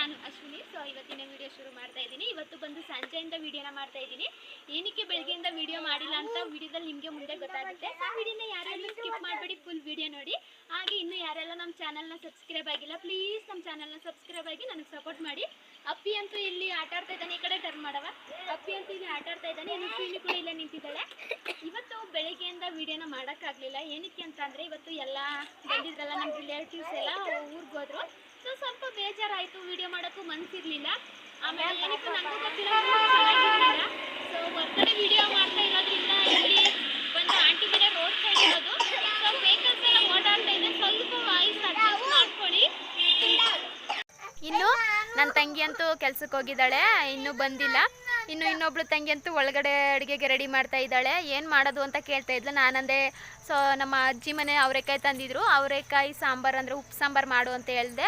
ನಾನು ಅಶ್ವಿನಿ. ಸೊ ಇವತ್ತಿನ ವಿಡಿಯೋ ಶುರು ಮಾಡ್ತಾ ಇದ್ದೀನಿ. ಇವತ್ತು ಬಂದು ಸಂಜೆಯಿಂದ ವಿಡಿಯೋನ ಮಾಡ್ತಾ ಇದ್ದೀನಿ. ಏನಕ್ಕೆ ಬೆಳಗ್ಗೆಯಿಂದ ವಿಡಿಯೋ ಮಾಡಿಲ್ಲ ಅಂತ ವಿಡಿಯೋದಲ್ಲಿ ನಿಮಗೆ ಮುಂದೆ ಗೊತ್ತಾಗುತ್ತೆ. ಆ ವಿಡಿಯೋನ ಯಾರೆಲ್ಲ ಸ್ಕಿಪ್ ಮಾಡಬೇಡಿ ಫುಲ್ ವಿಡಿಯೋ ನೋಡಿ. ಹಾಗೆ ಇನ್ನು ಯಾರೆಲ್ಲ ನಮ್ಮ ಚಾನಲ್ನ ಸಬ್ಸ್ಕ್ರೈಬ್ ಆಗಿಲ್ಲ ಪ್ಲೀಸ್ ನಮ್ಮ ಚಾನಲ್ನ ಸಬ್ಸ್ಕ್ರೈಬ್ ಆಗಿ ನನಗೆ ಸಪೋರ್ಟ್ ಮಾಡಿ. ಅಪ್ಪಿ ಅಂತೂ ಇಲ್ಲಿ ಆಟ ಆಡ್ತಾ ಇದ್ದಾನೆ. ಈ ಕಡೆ ಟರ್ನ್ ಮಾಡವ. ಅಪ್ಪಿ ಅಂತೂ ಇಲ್ಲಿ ಆಟ ಆಡ್ತಾ ಇದ್ದಾನೆ. ಇನ್ನು ಫೀಲ್ಡ್ ಕೂಡ ಇಲ್ಲೇ ನಿಂತಿದ್ದಾಳೆ. ಇವತ್ತು ಬೆಳಗ್ಗೆಯಿಂದ ವಿಡಿಯೋನ ಮಾಡೋಕ್ಕಾಗಲಿಲ್ಲ. ಏನಕ್ಕೆ ಅಂತ ಅಂದರೆ ಇವತ್ತು ಎಲ್ಲ ಬಂದಿದ್ರಲ್ಲ ನಮ್ಮ ರಿಲೇಟಿವ್ಸ್ ಎಲ್ಲ, ಊರಿಗೆ ಹೋದ್ರು. ಸೊ ಸ್ವಲ್ಪ ಬೇಜಾರಾಯಿತು ವಿಡಿಯೋ ಮಾಡೋಕ್ಕೂ ಮನಸ್ಸಿರಲಿಲ್ಲ ಆಮೇಲೆ ಏನಕ್ಕೆ ನನಗೂ ಗೊತ್ತಿಲ್ಲ mood ಚೆನ್ನಾಗಿರ್ಲಿಲ್ಲ ಸೊ ಹೊರಗಡೆ ವಿಡಿಯೋ ಮಾಡ್ತಾ ಇರೋದ್ರಿಂದ ಇಲ್ಲಿ ಒಂದು ಆಂಟಿ ಮನೆ ರೋಡ್ ಸೈಡ್ ಇರೋದು. ಸೊ ವೆಹಿಕಲ್ಸ್ ಎಲ್ಲ ಓಡಾಡ್ತಾ ಇದೆ. ಸ್ವಲ್ಪ ವಾಯ್ಸ್ ಅಡ್ಜಸ್ಟ್ ಮಾಡ್ಕೊಳ್ಳಿ. ಇನ್ನು ನನ್ನ ತಂಗಿ ಅಂತೂ ಕೆಲ್ಸಕ್ಕೆ ಹೋಗಿದ್ದಾಳೆ, ಇನ್ನೂ ಬಂದಿಲ್ಲ. ಇನ್ನು ಇನ್ನೊಬ್ಳು ತಂಗಿ ಅಂತೂ ಒಳಗಡೆ ಅಡುಗೆಗೆ ರೆಡಿ ಮಾಡ್ತಾ ಇದ್ದಾಳೆ. ಏನು ಮಾಡೋದು ಅಂತ ಕೇಳ್ತಾ ಇದ್ಲು. ನಾನಂದೆ, ಸೊ, ನಮ್ಮ ಅಜ್ಜಿ ಮನೆ ಅವರೆಕಾಯಿ ತಂದಿದ್ರು. ಅವರೆಕಾಯಿ ಸಾಂಬಾರು ಅಂದರೆ ಉಪ್ಪು ಸಾಂಬಾರು ಮಾಡು ಅಂತ ಹೇಳಿದೆ.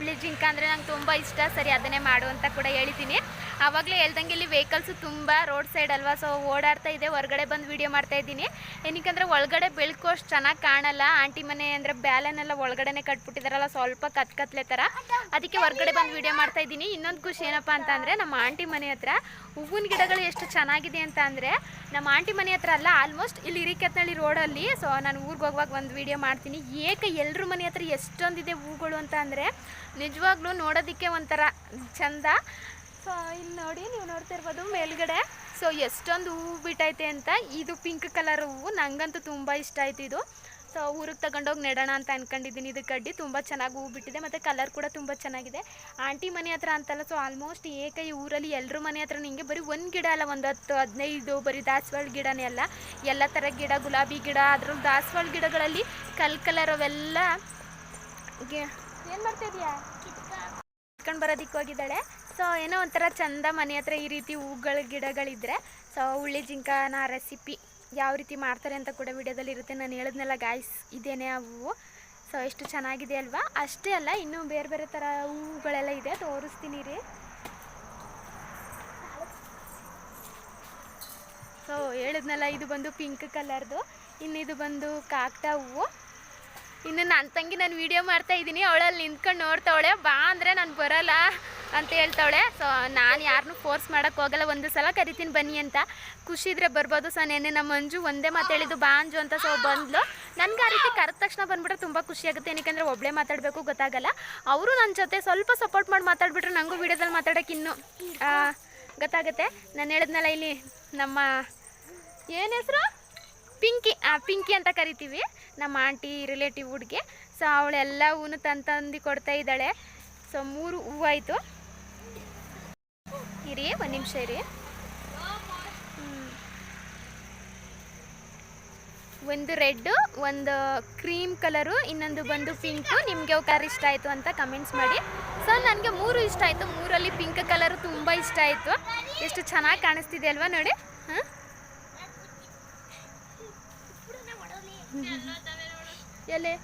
ಹುಳಿ ಜಿಂಕ ಅಂದರೆ ನಂಗೆ ತುಂಬ ಇಷ್ಟ. ಸರಿ, ಅದನ್ನೇ ಮಾಡು ಅಂತ ಕೂಡ ಹೇಳಿದ್ದೀನಿ. ಆವಾಗಲೇ ಹೇಳ್ದಂಗೆ ಇಲ್ಲಿ ವೆಹಿಕಲ್ಸು ತುಂಬ ರೋಡ್ ಸೈಡ್ ಅಲ್ವಾ? ಸೊ ಓಡಾಡ್ತಾ ಇದೆ, ಹೊರಗಡೆ ಬಂದು ವೀಡಿಯೋ ಮಾಡ್ತಾ ಇದ್ದೀನಿ. ಏನಕ್ಕಂದ್ರೆ ಒಳಗಡೆ ಬೆಳಕು ಅಷ್ಟು ಚೆನ್ನಾಗಿ ಕಾಣಲ್ಲ. ಆಂಟಿ ಮನೆ ಅಂದರೆ ಬ್ಯಾಲನ್ನೆಲ್ಲ ಒಳಗಡೆನೆ ಕಟ್ಬಿಟ್ಟಿದಾರಲ್ಲ, ಸ್ವಲ್ಪ ಕತ್ ಕತ್ಲೆ ಥರ ಅದಕ್ಕೆ ಹೊರಗಡೆ ಬಂದು ವೀಡಿಯೋ ಮಾಡ್ತಾ ಇದ್ದೀನಿ. ಇನ್ನೊಂದು ಖುಷಿ ಏನಪ್ಪ ಅಂತ ನಮ್ಮ ಆಂಟಿ ಮನೆ ಹತ್ರ ಹೂವಿನ ಗಿಡಗಳು ಎಷ್ಟು ಚೆನ್ನಾಗಿದೆ ಅಂತ ಅಂದರೆ ನಮ್ಮ ಆಂಟಿ ಮನೆ ಹತ್ರ ಅಲ್ಲ ಆಲ್ಮೋಸ್ಟ್ ಇಲ್ಲಿ ಹಿರಿಕೆತ್ನಳ್ಳಿ ರೋಡಲ್ಲಿ ಸೊ ನಾನು ಊರಿಗೆ ಹೋಗುವಾಗ ಒಂದು ವೀಡಿಯೋ ಮಾಡ್ತೀನಿ. ಏಕೆ ಎಲ್ಲರ ಮನೆ ಹತ್ರ ಎಷ್ಟೊಂದಿದೆ ಹೂಗಳು ಅಂತ ಅಂದರೆ ನಿಜವಾಗ್ಲೂ ನೋಡೋದಕ್ಕೆ ಒಂಥರ ಚಂದ. ಸೊ ಇಲ್ಲಿ ನೋಡಿ, ನೀವು ನೋಡ್ತಾ ಇರ್ಬೋದು ಮೇಲ್ಗಡೆ. ಸೊ ಎಷ್ಟೊಂದು ಹೂವು ಬಿಟ್ಟೈತೆ ಅಂತ. ಇದು ಪಿಂಕ್ ಕಲರ್ ಹೂವು. ನಂಗಂತೂ ತುಂಬ ಇಷ್ಟ ಆಯ್ತು ಇದು. ಸೊ ಊರಿಗೆ ತಗೊಂಡೋಗಿ ನೆಡೋಣ ಅಂತ ಅನ್ಕೊಂಡಿದ್ದೀನಿ. ಇದು ಕಡ್ಡಿ ತುಂಬ ಚೆನ್ನಾಗಿ ಹೂವು ಬಿಟ್ಟಿದೆ ಮತ್ತು ಕಲರ್ ಕೂಡ ತುಂಬ ಚೆನ್ನಾಗಿದೆ. ಆಂಟಿ ಮನೆ ಹತ್ರ ಅಂತಲ್ಲ ಸೊ ಆಲ್ಮೋಸ್ಟ್ ಏಕೈ ಊರಲ್ಲಿ ಎಲ್ಲರ ಮನೆ ಹತ್ರ ನಿಮಗೆ ಬರೀ ಒಂದು ಗಿಡ ಅಲ್ಲ, ಒಂದು ಹತ್ತು, ಹದಿನೈದು, ಬರೀ ದಾಸವಾಳ ಗಿಡನೇ ಅಲ್ಲ. ಎಲ್ಲ ಥರ ಗಿಡ, ಗುಲಾಬಿ ಗಿಡ ಅದ್ರಲ್ಲಿ ದಾಸವಾಳ ಗಿಡಗಳಲ್ಲಿ ಕಲ್ ಕಲರ್ ಅವೆಲ್ಲ ಏನು ಮಾಡ್ತಾ ಇದೀಯಾ? ಕಿತ್ಕೊಂಡು ಬರೋದಿಕ್ಕೆ ಹೋಗಿದ್ದಾಳೆ. ಸೊ ಏನೋ ಒಂಥರ ಚಂದ ಮನೆ ಹತ್ರ ಈ ರೀತಿ ಹೂಗಳ, ಗಿಡಗಳಿದ್ರೆ. ಸೊ ಹುಳ್ಳಿ ಜಿಂಕನ ರೆಸಿಪಿ ಯಾವ ರೀತಿ ಮಾಡ್ತಾರೆ ಅಂತ ಕೂಡ ವಿಡಿಯೋದಲ್ಲಿ ಇರುತ್ತೆ. ನಾನು ಹೇಳಿದ್ನೆಲ್ಲ ಗಾಯ್ಸ್ ಇದೇನೆ ಆ ಹೂವು. ಸೊ ಎಷ್ಟು ಚೆನ್ನಾಗಿದೆ ಅಲ್ವಾ? ಅಷ್ಟೇ ಅಲ್ಲ, ಇನ್ನೂ ಬೇರೆ ಬೇರೆ ಥರ ಹೂವುಗಳೆಲ್ಲ ಇದೆ. ತೋರಿಸ್ತೀನಿ ರೀ. ಸೊ ಹೇಳಿದ್ನಲ್ಲ, ಇದು ಬಂದು ಪಿಂಕ್ ಕಲರ್ದು ಇನ್ನು ಇದು ಬಂದು ಕಾಕ್ಟ ಹೂವು. ಇನ್ನು ನನ್ನ ತಂಗಿ ನಾನು ವಿಡಿಯೋ ಮಾಡ್ತಾ ಇದ್ದೀನಿ. ಅವಳಲ್ಲಿ ನಿಂತ್ಕೊಂಡು ನೋಡ್ತಾವಳೆ. ಬಾ ಅಂದರೆ ನಾನು ಬರಲ್ಲ ಅಂತ ಹೇಳ್ತಾವಳೆ. ಸೊ ನಾನು ಯಾರನ್ನೂ ಫೋರ್ಸ್ ಮಾಡೋಕ್ಕೆ ಹೋಗಲ್ಲ. ಒಂದು ಸಲ ಕರಿತೀನಿ ಬನ್ನಿ ಅಂತ. ಖುಷಿ ಇದ್ರೆ ಬರ್ಬೋದು. ಸೊ ನೆನ್ನೆ ನಮ್ಮ ಮಂಜು ಒಂದೇ ಮಾತು ಹೇಳಿದ್ದು, ಬಾ ಅಂಜು ಅಂತ ಸೊ ಬಂದ್ಲು. ನನಗೆ ಆ ರೀತಿ ಕರೆದ ತಕ್ಷಣ ಬಂದ್ಬಿಟ್ರೆ ತುಂಬ ಖುಷಿ ಆಗುತ್ತೆ. ಏನಕ್ಕೆ ಒಬ್ಬಳೇ ಮಾತಾಡಬೇಕು ಗೊತ್ತಾಗಲ್ಲ. ಅವರು ನನ್ನ ಜೊತೆ ಸ್ವಲ್ಪ ಸಪೋರ್ಟ್ ಮಾಡಿ ಮಾತಾಡ್ಬಿಟ್ರೆ ನನಗೂ ವಿಡಿಯೋದಲ್ಲಿ ಮಾತಾಡೋಕೆ ಇನ್ನೂ ಗೊತ್ತಾಗುತ್ತೆ. ನಾನು ಹೇಳಿದ್ನಲ್ಲ ಇಲ್ಲಿ ನಮ್ಮ, ಏನು ಹೆಸರು? ಪಿಂಕಿ ಪಿಂಕಿ ಅಂತ ಕರಿತೀವಿ, ನಮ್ಮ ಆಂಟಿ ರಿಲೇಟಿವ್ ಹುಡುಗಿ. ಸೊ ಅವಳೆಲ್ಲ ಹೂನು ತಂದು ತಂದು ಕೊಡ್ತಾ ಇದ್ದಾಳೆ. ಸೊ ಮೂರು ಹೂವು ಆಯಿತು ಇರಿ, ಒಂದು ನಿಮಿಷ ಇರಿ. ಒಂದು ರೆಡ್ಡು, ಒಂದು ಕ್ರೀಮ್ ಕಲರು, ಇನ್ನೊಂದು ಬಂದು ಪಿಂಕು. ನಿಮಗೆ ಯಾವ ಕಲರ್ ಇಷ್ಟ ಆಯಿತು ಅಂತ ಕಮೆಂಟ್ಸ್ ಮಾಡಿ. ಸೊ ನನಗೆ ಮೂರು ಇಷ್ಟ ಆಯಿತು. ಮೂರಲ್ಲಿ ಪಿಂಕ್ ಕಲರು ತುಂಬ ಇಷ್ಟ ಆಯಿತು. ಎಷ್ಟು ಚೆನ್ನಾಗಿ ಕಾಣಿಸ್ತಿದೆ ಅಲ್ವಾ ನೋಡಿ. ಹಾಂ ಎಲ್ಲಿ?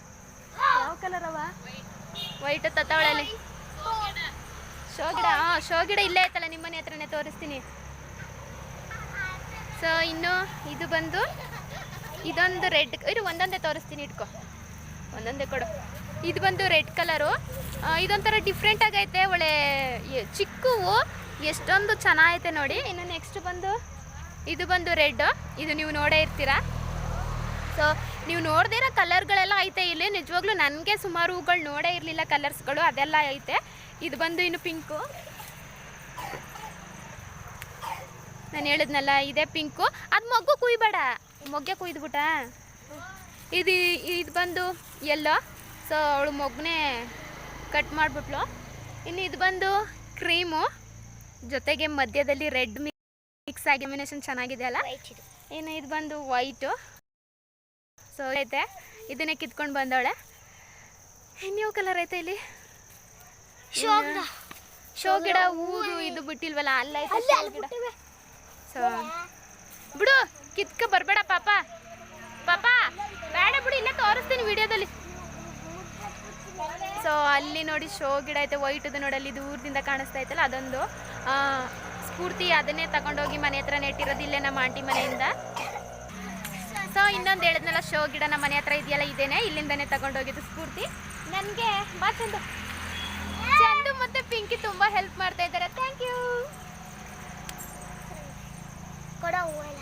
ಯಾವ ಕಲರ್ ಅವ? ವೈಟ್ ತತ್ತವಳಲ್ಲಿ ಶೋ ಗಿಡ ಹಾಂ ಶೋ ಗಿಡ ಇಲ್ಲೇ ಐತಲ್ಲ ನಿಮ್ಮ ಮನೆ ಹತ್ರನೇ ತೋರಿಸ್ತೀನಿ. ಸೊ ಇನ್ನು ಇದು ಬಂದು, ಇದೊಂದು ರೆಡ್ ಇದು ಒಂದೊಂದೇ ತೋರಿಸ್ತೀನಿ, ಇಟ್ಕೊ. ಒಂದೊಂದೇ ಕೊಡು. ಇದು ಬಂದು ರೆಡ್ ಕಲರು. ಇದೊಂಥರ ಡಿಫ್ರೆಂಟ್ ಆಗೈತೆ, ಒಳ್ಳೆ ಚಿಕ್ಕವು ಎಷ್ಟೊಂದು ಚೆನ್ನಾಗೈತೆ ನೋಡಿ. ಇನ್ನು ನೆಕ್ಸ್ಟ್ ಬಂದು, ಇದು ಬಂದು ರೆಡ್. ಇದು ನೀವು ನೋಡೇ ಇರ್ತೀರಾ. ಸೊ ನೀವು ನೋಡದೇ ಇರೋ ಕಲರ್ಗಳೆಲ್ಲ ಐತೆ ಇಲ್ಲಿ. ನಿಜವಾಗ್ಲೂ ನನಗೆ ಸುಮಾರು ಹೂಗಳು ನೋಡೇ ಇರಲಿಲ್ಲ ಕಲರ್ಸ್ಗಳು ಅದೆಲ್ಲ ಐತೆ. ಇದು ಬಂದು ಇನ್ನು ಪಿಂಕು. ನಾನು ಹೇಳಿದ್ನಲ್ಲ ಇದೇ ಪಿಂಕು. ಅದು ಮೊಗ್ಗು ಕುಯ್ಬೇಡ. ಮೊಗ್ಗೆ ಕುಯ್ದುಬಿಟ್ಟ. ಇದು ಇದು ಬಂದು ಎಲ್ಲೋ ಸೊ ಅವಳು ಮೊಗ್ನೆ ಕಟ್ ಮಾಡಿಬಿಟ್ಲು. ಇನ್ನು ಇದು ಬಂದು ಕ್ರೀಮು. ಜೊತೆಗೆ ಮಧ್ಯದಲ್ಲಿ ರೆಡ್ ಮಿಕ್ಸ್ ಆಗಿ ಕಾಂಬಿನೇಷನ್ ಚೆನ್ನಾಗಿದೆ ಅಲ್ಲ ಇನ್ನು ಇದು ಬಂದು ವೈಟು ಸೊ ಐತೆ ಇದನ್ನೇ ಕಿತ್ಕೊಂಡು ಬಂದವಳೆ. ಇನ್ಯಾವ ಕಲರ್ ಐತೆ ಇಲ್ಲಿ? ಶೋ ಗಿಡ ಹೂವು. ಇದು ಬಿಟ್ಟಿಲ್ವಲ್ಲ ಅಲ್ಲ ಸೊ ಬಿಡು ಕಿತ್ಕ ಬರಬೇಡ ಪಾಪ. ಪಾಪ ಬೇಡ ಬಿಡು ಇಲ್ಲ ತೋರಿಸ್ತೀನಿ ವಿಡಿಯೋದಲ್ಲಿ. ಸೊ ಅಲ್ಲಿ ನೋಡಿ ಶೋ ಗಿಡ ಐತೆ ಅದು ನೋಡಿ ಅಲ್ಲಿ ದೂರದಿಂದ ಕಾಣಿಸ್ತಾ ಐತಲ್ಲ ಅದೊಂದು ಸ್ಫೂರ್ತಿ ಅದನ್ನೇ ತಗೊಂಡೋಗಿ ಮನೆ ಹತ್ರ ನೆಟ್ಟಿರೋದು ಇಲ್ಲೇ ನಮ್ಮ ಆಂಟಿ ಮನೆಯಿಂದ. ಸೊ ಇನ್ನೊಂದು ಹೇಳಿದ್ನಲ್ಲ ಶೋ ಗಿಡ ನಮ್ಮ ಮನೆ ಹತ್ರ ಇದೆಯಲ್ಲ ಇದೇನೆ? ಇಲ್ಲಿಂದನೇ ತಗೊಂಡೋಗಿದ್ದು ಸ್ಫೂರ್ತಿ. ನನಗೆ ಬಾ ಚಂದು. ಚಂದು ಮತ್ತೆ ಪಿಂಕಿ ತುಂಬಾ ಹೆಲ್ಪ್ ಮಾಡ್ತಾ ಇದ್ದಾರೆ. ಥ್ಯಾಂಕ್ ಯು ಕೊಡ ಹೂವೆಲ್ಲ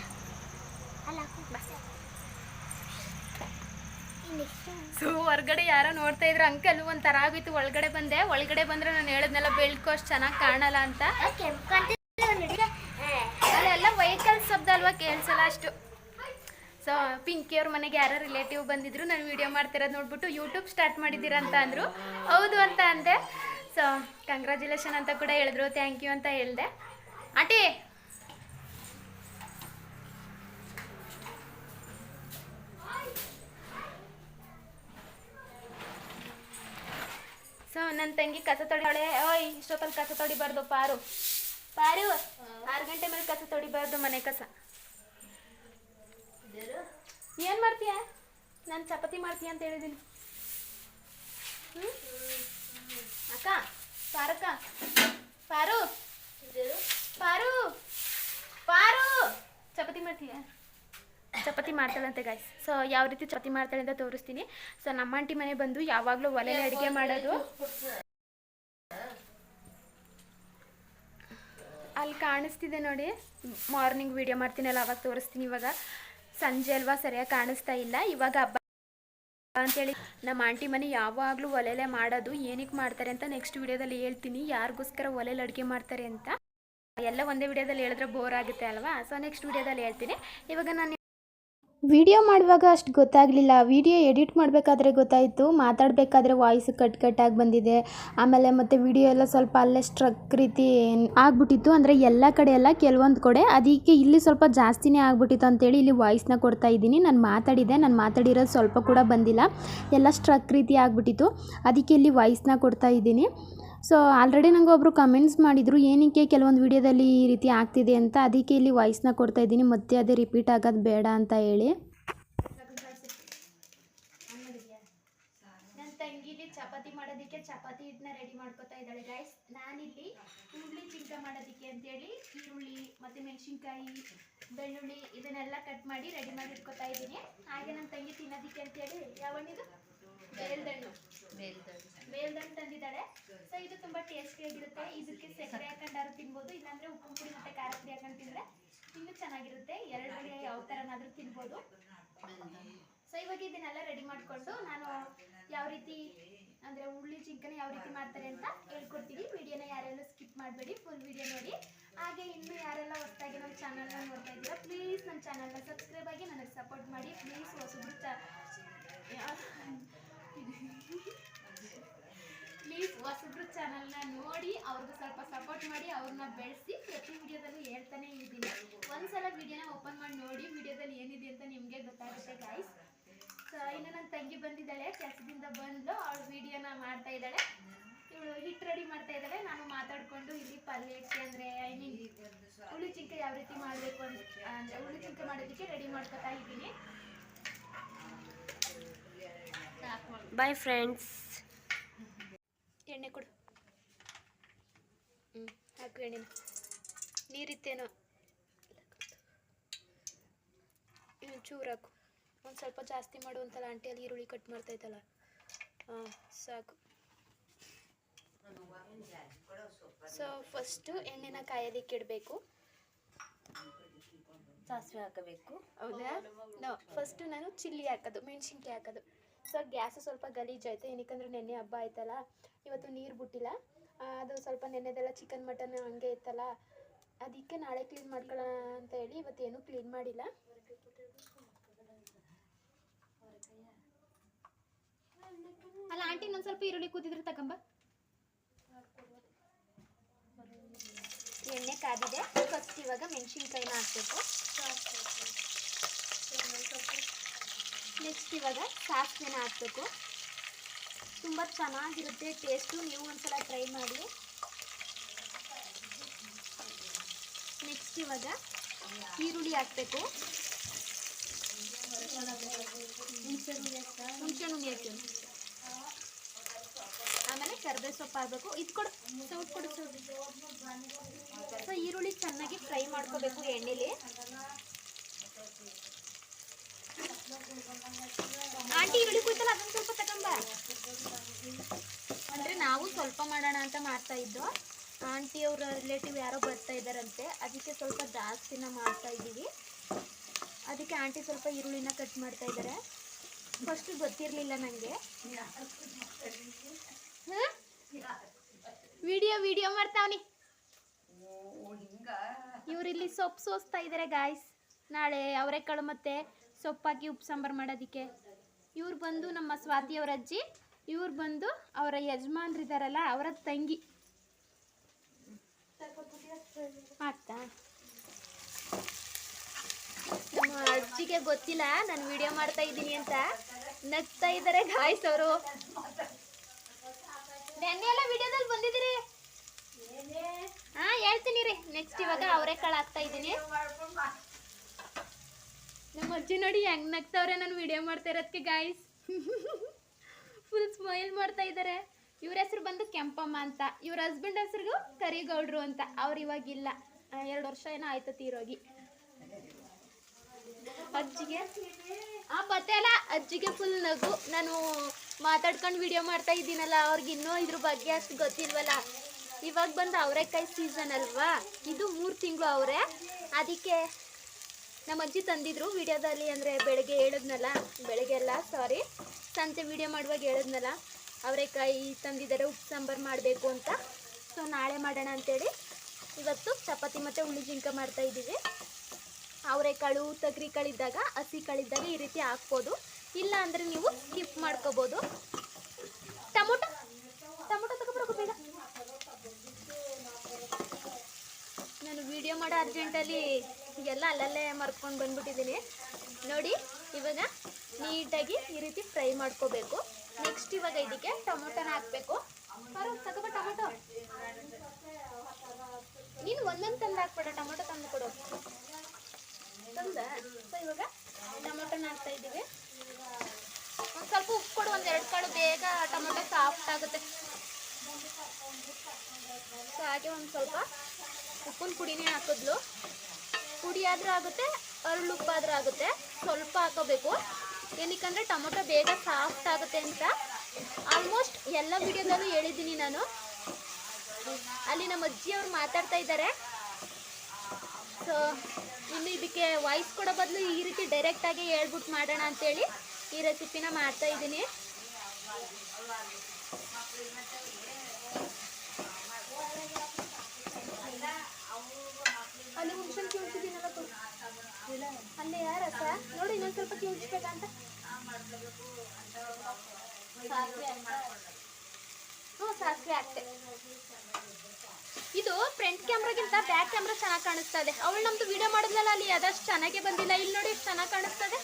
ಅಲ್ಲ ಸೊ ಹೊರಗಡೆ ಯಾರೋ ನೋಡ್ತಾ ಇದ್ರು. ಅಂಕಲ್ ಒಂಥರ ಆಗೋಯ್ತು. ಒಳಗಡೆ ಬಂದೆ. ಒಳಗಡೆ ಬಂದ್ರೆ ನಾನು ಹೇಳದ್ನೆಲ್ಲ ಬೆಳ್ಕೊ ಅಷ್ಟು ಚೆನ್ನಾಗಿ ಕಾಣಲ್ಲ ಅಂತ. ಅಲ್ಲೆಲ್ಲ ವೆಹಿಕಲ್ ಶಬ್ದ ಅಲ್ವಾ ಕೇಳಿಸಲ್ಲ ಅಷ್ಟು. ಸೊ ಪಿಂಕಿ ಅವ್ರ ಮನೆಗೆ ಯಾರೋ ರಿಲೇಟಿವ್ ಬಂದಿದ್ರು. ನಾನು ವಿಡಿಯೋ ಮಾಡ್ತಿರೋದು ನೋಡ್ಬಿಟ್ಟು ಯೂಟ್ಯೂಬ್ ಸ್ಟಾರ್ಟ್ ಮಾಡಿದ್ದೀರಾ ಅಂತ ಅಂದರು. ಹೌದು ಅಂತ ಅಂದೆ. ಸೊ ಕಂಗ್ರ್ಯಾಚುಲೇಷನ್ ಅಂತ ಕೂಡ ಹೇಳಿದ್ರು. ಥ್ಯಾಂಕ್ ಯು ಅಂತ ಹೇಳಿದೆ. ಆಂಟಿ! ಸೊ ನನ್ನ ತಂಗಿ ಕಸ ತೊಡಿಯೋಳೆ ಓಯ್, ಇಷ್ಟೊತ್ತಲ್ಲಿ ಕಸ ತೊಡಿಬಾರ್ದು ಪಾರು. ಪಾರು, ಆರು ಗಂಟೆ ಮೇಲೆ ಕಸ ತೊಡಿಬಾರ್ದು ಮನೆ ಕಸ. ಏನು ಮಾಡ್ತೀಯ? ನಾನು ಚಪಾತಿ ಮಾಡ್ತೀಯ ಅಂತ ಹೇಳಿದ್ದೀನಿ ಹ್ಞೂ ಅಕ್ಕ, ಪಾರಕ್ಕ, ಪಾರು. ಪಾರು. ಪಾರು. ಚಪಾತಿ ಮಾಡ್ತೀಯ? ಚಪಾತಿ ಮಾಡ್ತಾಳಂತೆ ಗಾಯ್ಸ್ ಸೊ ಯಾವ ರೀತಿ ಚಪಾತಿ ಮಾಡ್ತಾಳೆ ಅಂತ ತೋರಿಸ್ತೀನಿ. ಸೊ ನಮ್ಮ ಆಂಟಿ ಮನೆ ಬಂದು ಯಾವಾಗಲೂ ಒಲೆಯಲ್ಲಿ ಅಡುಗೆ ಮಾಡೋದು. ಅಲ್ಲಿ ಕಾಣಿಸ್ತಿದೆ ನೋಡಿ. ಮಾರ್ನಿಂಗ್ ವಿಡಿಯೋ ಮಾಡ್ತೀನಲ್ಲ, ಅವಾಗ ತೋರಿಸ್ತೀನಿ ಇವಾಗ. ಸಂಜೆ ಅಲ್ವಾ ಸರಿಯಾಗಿ ಕಾಣಿಸ್ತಾ ಇಲ್ಲ. ಇವಾಗ ಹಬ್ಬ ಅಂತೇಳಿ ನಮ್ಮ ಆಂಟಿ ಮನೆ ಯಾವಾಗಲೂ ಒಲೆಲೆ ಮಾಡೋದು. ಏನಕ್ಕೆ ಮಾಡ್ತಾರೆ ಅಂತ ನೆಕ್ಸ್ಟ್ ವಿಡಿಯೋದಲ್ಲಿ ಹೇಳ್ತೀನಿ. ಯಾರಿಗೋಸ್ಕರ ಒಲೆಯಲ್ಲಿ ಅಡುಗೆ ಮಾಡ್ತಾರೆ ಅಂತ. ಎಲ್ಲ ಒಂದೇ ವಿಡಿಯೋದಲ್ಲಿ ಹೇಳಿದ್ರೆ ಬೋರ್ ಆಗುತ್ತೆ ಅಲ್ವಾ? ಸೊ ನೆಕ್ಸ್ಟ್ ವಿಡಿಯೋದಲ್ಲಿ ಹೇಳ್ತೀನಿ. ಇವಾಗ ನಾನು ವಿಡಿಯೋ ಮಾಡುವಾಗ ಅಷ್ಟು ಗೊತ್ತಾಗಲಿಲ್ಲ. ವಿಡಿಯೋ ಎಡಿಟ್ ಮಾಡಬೇಕಾದ್ರೆ ಗೊತ್ತಾಯಿತು. ಮಾತಾಡಬೇಕಾದ್ರೆ ವಾಯ್ಸ್ ಕಟ್ ಕಟ್ಟಾಗಿ ಬಂದಿದೆ. ಆಮೇಲೆ ಮತ್ತು ವಿಡಿಯೋ ಎಲ್ಲ ಸ್ವಲ್ಪ ಅಲ್ಲೇ ಸ್ಟ್ರಕ್ ರೀತಿ ಆಗ್ಬಿಟ್ಟಿತ್ತು. ಅಂದರೆ ಎಲ್ಲ ಕಡೆ ಎಲ್ಲ ಕೆಲವೊಂದು ಕಡೆ ಅದಕ್ಕೆ ಇಲ್ಲಿ ಸ್ವಲ್ಪ ಜಾಸ್ತಿನೇ ಆಗ್ಬಿಟ್ಟಿತ್ತು ಅಂತೇಳಿ ಇಲ್ಲಿ ವಾಯ್ಸ್ನ ಕೊಡ್ತಾ ಇದ್ದೀನಿ. ನಾನು ಮಾತಾಡಿದೆ. ನಾನು ಮಾತಾಡಿರೋದು ಸ್ವಲ್ಪ ಕೂಡ ಬಂದಿಲ್ಲ. ಎಲ್ಲ ಸ್ಟ್ರಕ್ ರೀತಿ ಆಗ್ಬಿಟ್ಟಿತ್ತು. ಅದಕ್ಕೆ ಇಲ್ಲಿ ವಾಯ್ಸ್ನ ಕೊಡ್ತಾ ಇದ್ದೀನಿ. ಸೊ ಆಲ್ರೆಡಿ ನನಗೆ ಒಬ್ಬರು ಕಮೆಂಟ್ಸ್ ಮಾಡಿದರು ಏನಕ್ಕೆ ಕೆಲವೊಂದು ವಿಡಿಯೋದಲ್ಲಿ ಈ ರೀತಿ ಆಗ್ತಿದೆ ಅಂತ? ಅದಕ್ಕೆ ಇಲ್ಲಿ ವಾಯ್ಸ್ನ ಕೊಡ್ತಾ ಇದ್ದೀನಿ. ಮತ್ತೆ ಅದೇ ರಿಪೀಟ್ ಆಗೋದು ಬೇಡ ಅಂತ ಹೇಳಿ. ತಂಗಿಲಿ ಚಪಾತಿ ಮಾಡೋದಕ್ಕೆ ಚಪಾತಿ ಹಿಟ್ಟನ್ನ ರೆಡಿ ಮಾಡ್ಕೊತಾ ಇದ್ದಾಳೆ. ಗೈಸ್ ನಾನಿಲ್ಲಿ ಈರುಳ್ಳಿ ಚಿಂತ ಮಾಡೋದಕ್ಕೆ ಅಂತೇಳಿ ಈರುಳ್ಳಿ ಮತ್ತು ಮೆಣಸಿನ್ಕಾಯಿ ಬೆಳ್ಳುಳ್ಳಿ ಇದನ್ನೆಲ್ಲ ಕಟ್ ಮಾಡಿ ರೆಡಿ ಮಾಡಿ ಇಟ್ಕೊತಾ ಇದ್ದೀನಿ. ಹಾಗೆ ನನ್ನ ತಂಗಿ ತಿನ್ನೋದಕ್ಕೆ ಅಂತೇಳಿ. ಯಾವ ಹಣ್ಣಿದು ಬೇಲ್ದಣ್ಣು. ಬೇಲ್ದಣ್ಣು ತಂದಿದ್ದಾಳೆ. ಸೊ ಇದು ತುಂಬ ಟೇಸ್ಟಿಯಾಗಿರುತ್ತೆ ಇದಕ್ಕೆ ಸಕ್ಕರೆ ಹಾಕೊಂಡಾರು ತಿನ್ಬೋದು, ಇಲ್ಲಾಂದ್ರೆ ಉಪ್ಪು ಪುಡಿ ಮತ್ತೆ ಖಾರ ಪುಡಿ ಹಾಕೊಂಡು ತಿಂದ್ರೆ ಇನ್ನೂ ಚೆನ್ನಾಗಿರುತ್ತೆ. ಎರಡರಲ್ಲಿ ಯಾವ ತರನಾದ್ರೂ ತಿನ್ಬೋದು. ಸೊ ಇವಾಗ ಇದನ್ನೆಲ್ಲ ರೆಡಿ ಮಾಡಿಕೊಂಡು ನಾನು ಯಾವ ರೀತಿ, ಅಂದರೆ ಉಳ್ಳಿ ಚಿಕನ್ ಯಾವ ರೀತಿ ಮಾಡ್ತಾರೆ ಅಂತ ಹೇಳ್ಕೊಡ್ತೀನಿ. ವಿಡಿಯೋನ ಯಾರೆಲ್ಲ ಸ್ಕಿಪ್ ಮಾಡಬೇಡಿ. ಫುಲ್ ವಿಡಿಯೋ ನೋಡಿ. ಹಾಗೆ ಇನ್ನು ಯಾರೆಲ್ಲ ಹೊಸದಾಗಿ ನಮ್ಮ ಚಾನಲ್ನ ನೋಡ್ತಾ ಇದ್ದೀರಾ ಪ್ಲೀಸ್ ನಮ್ಮ ಚಾನಲ್ನ ಸಬ್ಸ್ಕ್ರೈಬ್ ಆಗಿ ನನಗೆ ಸಪೋರ್ಟ್ ಮಾಡಿ. ಪ್ಲೀಸ್ ಹೊಸಬ್ರು ಚಾನಲ್ನ ನೋಡಿ ಅವ್ರಿಗೆ ಸ್ವಲ್ಪ ಸಪೋರ್ಟ್ ಮಾಡಿ ಅವ್ರನ್ನ ಬೆಳೆಸಿ ಪ್ರತಿ ವಿಡಿಯೋದಲ್ಲೂ ಹೇಳ್ತಾನೆ ಇದ್ದೀನಿ. ಒಂದ್ಸಲ ವಿಡಿಯೋನ ಓಪನ್ ಮಾಡಿ ನೋಡಿ ವಿಡಿಯೋದಲ್ಲಿ ಏನಿದೆ ಅಂತ ನಿಮಗೆ ಗೊತ್ತಾಗುತ್ತೆ ಗಾಯ್ಸ್ ಸೊ ಇನ್ನು ನನ್ನ ತಂಗಿ ಬಂದಿದ್ದಾಳೆ ಕೆಲಸದಿಂದ ಬಂದು ಅವಳು ವಿಡಿಯೋನ ಮಾಡ್ತಾ ಇದ್ದಾಳೆ. ಇವಳು ಹಿಟ್ಟು ರೆಡಿ ಮಾಡ್ತಾ ಇದ್ದಾಳೆ ನಾನು ಮಾತಾಡಿಕೊಂಡು ಇಲ್ಲಿ ಪಲ್ಯಕ್ಕೆ ಅಂದರೆ ಐ ಮೀನ್ ಹುಳಿ ಚಿಂಕ ಯಾವ ರೀತಿ ಮಾಡಬೇಕು ಅಂತ ಅಂದರೆ ಹುಳಿ ಚಿಂಕ ಮಾಡೋದಕ್ಕೆ ರೆಡಿ ಮಾಡ್ಕೊತಾ ಇದ್ದೀನಿ. ಬಾಯ್ ಫ್ರೆಂಡ್ಸ್ ಎಣ್ಣೆ ಕೊಡು. ಹ್ಞೂ ಹಾಕು ಎಣ್ಣೆ. ನೀರಿತ್ತೇನೋ? ಚೂರು ಹಾಕು. ಒಂದು ಸ್ವಲ್ಪ ಜಾಸ್ತಿ ಮಾಡು ಅಂತಲ್ಲ ಆಂಟಿಯಲ್ಲಿ ಈರುಳ್ಳಿ ಕಟ್ ಮಾಡ್ತಾಯ್ತಲ್ಲ. ಹಾಂ ಸಾಕು. ಸೊ ಫಸ್ಟು ಎಣ್ಣೆನ ಕಾಯೋದಕ್ಕೆ ಇಡಬೇಕು. ಸಾಸಿವೆ ಹಾಕಬೇಕು. ಹೌದಾ? ನೋ ಫಸ್ಟು ನಾನು ಚಿಲ್ಲಿ ಹಾಕೋದು ಮೆಣಸಿನ್ಕಾಯಿ ಹಾಕೋದು. ಸೊ ಗ್ಯಾಸು ಸ್ವಲ್ಪ ಗಲೀಜಾಯಿತು ಏನಕ್ಕಂದ್ರೆ ನೆನ್ನೆ ಹಬ್ಬ ಆಯ್ತಲ್ಲ ಇವತ್ತು ನೀರು ಬಿಟ್ಟಿಲ್ಲ. ಅದು ಸ್ವಲ್ಪ ನೆನ್ನೆದೆಲ್ಲ ಚಿಕನ್ ಮಟನ್ ಹಂಗೆ ಇತ್ತಲ್ಲ, ಅದಕ್ಕೆ ನಾಳೆ ಕ್ಲೀನ್ ಮಾಡ್ಕೊಳ್ಳೋಣ ಅಂತ ಹೇಳಿ ಇವತ್ತೇನು ಕ್ಲೀನ್ ಮಾಡಿಲ್ಲ. ಅಲ್ಲ ಆಂಟಿ ಇನ್ನೊಂದು ಸ್ವಲ್ಪ ಈರುಳ್ಳಿ ಕೂತಿದ್ರೆ ತಗೊಂಬ. ಎಣ್ಣೆ ಕಾದಿದೆ. ಫಸ್ಟ್ ಇವಾಗ ಮೆಣಸಿನ್ಕಾಯಿನ ಹಾಕ್ಬೇಕು. ನೆಕ್ಸ್ಟ್ ಇವಾಗ ಸಾಸಿವೆನ ಹಾಕಬೇಕು. ತುಂಬ ಚೆನ್ನಾಗಿರುತ್ತೆ ಟೇಸ್ಟು ನೀವು ಒಂದ್ಸಲ ಟ್ರೈ ಮಾಡಿ. ನೆಕ್ಸ್ಟ್ ಇವಾಗ ಈರುಳ್ಳಿ ಹಾಕಬೇಕು. ಹುಣಸೆ ಹುಳಿ ಹಾಕ್ತೀನಿ ಆಮೇಲೆ ಕರ್ಬೇ ಸೊಪ್ಪು ಹಾಕಬೇಕು. ಇದು ಕೊಡು. ಸೌಟ್ ಕೊಡು ಸೊ ಈರುಳ್ಳಿ ಚೆನ್ನಾಗಿ ಫ್ರೈ ಮಾಡ್ಕೋಬೇಕು ಎಣ್ಣೆಲಿ. ಆಂಟಿ ಈರುಳ್ಳಿ ಕೂತಲ್ಲ ಅದನ್ನ ಸ್ವಲ್ಪ ತಗೊಂಬ ಅಂದ್ರೆ ನಾವು ಸ್ವಲ್ಪ ಮಾಡೋಣ ಅಂತ ಮಾಡ್ತಾ ಇದ್ದು, ಆಂಟಿ ಅವರ ರಿಲೇಟಿವ್ ಯಾರೋ ಬರ್ತಾ ಇದ್ದಾರಂತೆ, ಅದಕ್ಕೆ ಸ್ವಲ್ಪ ಜಾಸ್ತಿನ ಮಾಡ್ತಾ ಇದ್ದೀವಿ. ಅದಕ್ಕೆ ಆಂಟಿ ಸ್ವಲ್ಪ ಈರುಳ್ಳಿನ ಕಟ್ ಮಾಡ್ತಾ ಇದ್ದಾರೆ. ಫಸ್ಟ್ ಗೊತ್ತಿರಲಿಲ್ಲ ನನಗೆ ವಿಡಿಯೋ ವಿಡಿಯೋ ಮಾಡ್ತಾವನಿ ಇವರಿಲ್ಲಿ ಸೊಪ್ಪು ಸೋಸ್ತಾ ಇದ್ದಾರೆ ಗಾಯ್ಸ್ ನಾಳೆ ಅವರೆಕಾಳು ಮತ್ತೆ ಸೊಪ್ಪಾಕಿ ಉಪ್ಪು ಸಾಂಬಾರು ಮಾಡೋದಕ್ಕೆ. ಇವ್ರು ಬಂದು ನಮ್ಮ ಸ್ವಾತಿಯವರ ಅಜ್ಜಿ ಇವ್ರು ಬಂದು ಅವರ ಯಜಮಾನ್ರಿದಾರಲ್ಲ ಅವರ ತಂಗಿ. ಆಗ್ತಾ? ನಮ್ಮ ಅಜ್ಜಿಗೆ ಗೊತ್ತಿಲ್ಲ ನಾನು ವಿಡಿಯೋ ಮಾಡ್ತಾ ಇದ್ದೀನಿ ಅಂತ. ನಗ್ತಾ ಇದ್ದಾರೆ ಗಾಯ್ಸ್ ಅವರು. ನೆನ್ನೆ ಎಲ್ಲ ವಿಡಿಯೋದಲ್ಲಿ ಬಂದಿದ್ದೀರಿ? ಹಾ ಹೇಳ್ತೀನಿ ರೀ. ನೆಕ್ಸ್ಟ್ ಇವಾಗ ಅವರೆಕಾಳು ಹಾಕ್ತಾ ಇದ್ದೀನಿ. ನಮ್ಮ ಅಜ್ಜಿ ನೋಡಿ ಹೆಂಗ್ ನಗ್ತಾವ್ರೆ ನಾನು ವಿಡಿಯೋ ಮಾಡ್ತಾ ಇರೋದಕ್ಕೆ ಗಾಯ್ಸ್ ಫುಲ್ ಸ್ಮೈಲ್ ಮಾಡ್ತಾ ಇದ್ದಾರೆ ಇವ್ರ ಹೆಸರು ಬಂದು ಕೆಂಪಮ್ಮ ಅಂತ. ಇವ್ರ ಹಸ್ಬೆಂಡ್ ಹೆಸರು ಕರಿಗೌಡ್ರು ಅಂತ. ಅವ್ರು ಇವಾಗಿಲ್ಲ ಎರಡು ವರ್ಷ ಏನೋ ಆಯ್ತು ತೀರೋಗಿ. ಅಜ್ಜಿಗೆ? ಆ ಪತ್ತೆ ಅಲ್ಲ, ಅಜ್ಜಿಗೆ ಫುಲ್ ನಗು. ನಾನು ಮಾತಾಡ್ಕೊಂಡು ವಿಡಿಯೋ ಮಾಡ್ತಾ ಇದ್ದೀನಲ್ಲ, ಅವ್ರಿಗೆ ಇನ್ನೂ ಇದ್ರ ಬಗ್ಗೆ ಅಷ್ಟು ಗೊತ್ತಿಲ್ವಲ್ಲ? ಇವಾಗ ಬಂದು ಅವರೆಕಾಯಿ ಸೀಸನ್ ಅಲ್ವಾ? ಇದು ಮೂರು ತಿಂಗಳು ಅವರೇ. ಅದಕ್ಕೆ ನಮ್ಮ ಅಜ್ಜಿ ತಂದಿದ್ರು ವಿಡಿಯೋದಲ್ಲಿ ಅಂದರೆ ಬೆಳಗ್ಗೆ ಹೇಳಿದ್ನಲ್ಲ, ಬೆಳಗ್ಗೆ ಎಲ್ಲ ಸಾರಿ ಸಂಜೆ ವಿಡಿಯೋ ಮಾಡುವಾಗ ಹೇಳಿದ್ನಲ್ಲ, ಅವರೆಕಾಯಿ ತಂದಿದ್ದಾರೆ, ಉಪ್ಪು ಸಾಂಬಾರು ಮಾಡಬೇಕು ಅಂತ. ಸೊ ನಾಳೆ ಮಾಡೋಣ ಅಂತೇಳಿ. ಇವತ್ತು ಚಪಾತಿ ಮತ್ತು ಹುಳಿ ಜಿಂಕ ಮಾಡ್ತಾ ಇದ್ದೀವಿ. ಅವರೆಕಾಳು ತಗರಿ ಕಾಳಿದ್ದಾಗ ಹಸಿ ಕಾಳಿದ್ದಾಗ ಈ ರೀತಿ ಹಾಕ್ಬೋದು. ಇಲ್ಲ ಅಂದರೆ ನೀವು ಸ್ಕಿಪ್ ಮಾಡ್ಕೋಬೋದು. ಟೊಮೊಟೊ ಟೊಮೊಟೊ ತಗೊಬರೋಕು ಬೇಗ ನಾನು ವಿಡಿಯೋ ಮಾಡೋ ಅರ್ಜೆಂಟಲ್ಲಿ ಎಲ್ಲ ಅಲ್ಲಲ್ಲೇ ಮರ್ಕೊಂಡು ಬಂದ್ಬಿಟ್ಟಿದ್ದೀನಿ ನೋಡಿ, ಇವಾಗ ನೀಟಾಗಿ ಈ ರೀತಿ ಫ್ರೈ ಮಾಡ್ಕೋಬೇಕು. ನೆಕ್ಸ್ಟ್ ಇವಾಗ ಇದಕ್ಕೆ ಟೊಮೊಟೊನ ಹಾಕಬೇಕು. ತಗೋಬ ಟೊಮೊಟೊ. ನೀನು ಒಂದೊಂದು ತಂದು ಹಾಕ್ಬೇಡ, ಟೊಮೊಟೊ ತಂದು ಕೊಡು. ತಂದ? ಸೊ ಇವಾಗ ಟೊಮೊಟೊನ ಹಾಕ್ತಾ ಇದ್ದೀವಿ. ಒಂದು ಸ್ವಲ್ಪ ಉಪ್ಪು ಕೊಡು, ಒಂದು ಎರಡು ಕಾಳು ಬೇಗ ಟೊಮೊಟೊ ಸಾಫ್ಟ್ ಆಗುತ್ತೆ. ಸೊ ಹಾಗೆ ಒಂದು ಸ್ವಲ್ಪ ಉಪ್ಪಿನ ಪುಡಿನೇ ಹಾಕಿದ್ಲು. ಪುಡಿ ಆದರೂ ಆಗುತ್ತೆ, ಅರಳು ಉಪ್ಪಾದ್ರೂ ಆಗುತ್ತೆ. ಸ್ವಲ್ಪ ಹಾಕೋಬೇಕು. ಏನಕ್ಕಂದ್ರೆ ಟೊಮೊಟೊ ಬೇಗ ಸಾಫ್ಟ್ ಆಗುತ್ತೆ ಅಂತ. ಆಲ್ಮೋಸ್ಟ್ ಎಲ್ಲ ವಿಡಿಯೋದಲ್ಲೂ ಹೇಳಿದ್ದೀನಿ ನಾನು. ಅಲ್ಲಿ ನಮ್ಮ ಅಜ್ಜಿ ಅವ್ರು ಮಾತಾಡ್ತಾ ಇದ್ದಾರೆ. ಸೊ ಇನ್ನು ಇದಕ್ಕೆ ವಾಯ್ಸ್ ಕೊಡೋ ಬದಲು ಈ ರೀತಿ ಡೈರೆಕ್ಟಾಗಿ ಹೇಳ್ಬಿಟ್ಟು ಮಾಡೋಣ ಅಂತೇಳಿ ಈ ರೆಸಿಪಿನ ಮಾಡ್ತಾ ಇದ್ದೀನಿ ಅಲ್ಲಿ ಹುಣ್ಸನ್ ಕಿವುಚಿದ್ದೀನಲ್ಲ ಕೊಡು ಅಲ್ಲೇ ಯಾರ ರಸ ನೋಡಿ, ಇನ್ನೊಂದು ಸ್ವಲ್ಪ ಕಿವುಚ್ಬೇಕಂತ ಹ್ಞೂ ಇದು ಫ್ರಂಟ್ ಕ್ಯಾಮ್ರಾಗಿಂತ ಬ್ಯಾಕ್ ಕ್ಯಾಮ್ರಾ ಚೆನ್ನಾಗಿ ಕಾಣಿಸ್ತಾ ಇದೆ. ಅವಳು ನಮ್ದು ವಿಡಿಯೋ ಮಾಡಿದ್ಲಲ್ಲ ಅಲ್ಲಿ ಅದಷ್ಟು ಚೆನ್ನಾಗೇ ಬಂದಿಲ್ಲ. ಇಲ್ಲಿ ನೋಡಿ ಎಷ್ಟು ಚೆನ್ನಾಗಿ ಕಾಣಿಸ್ತದೆ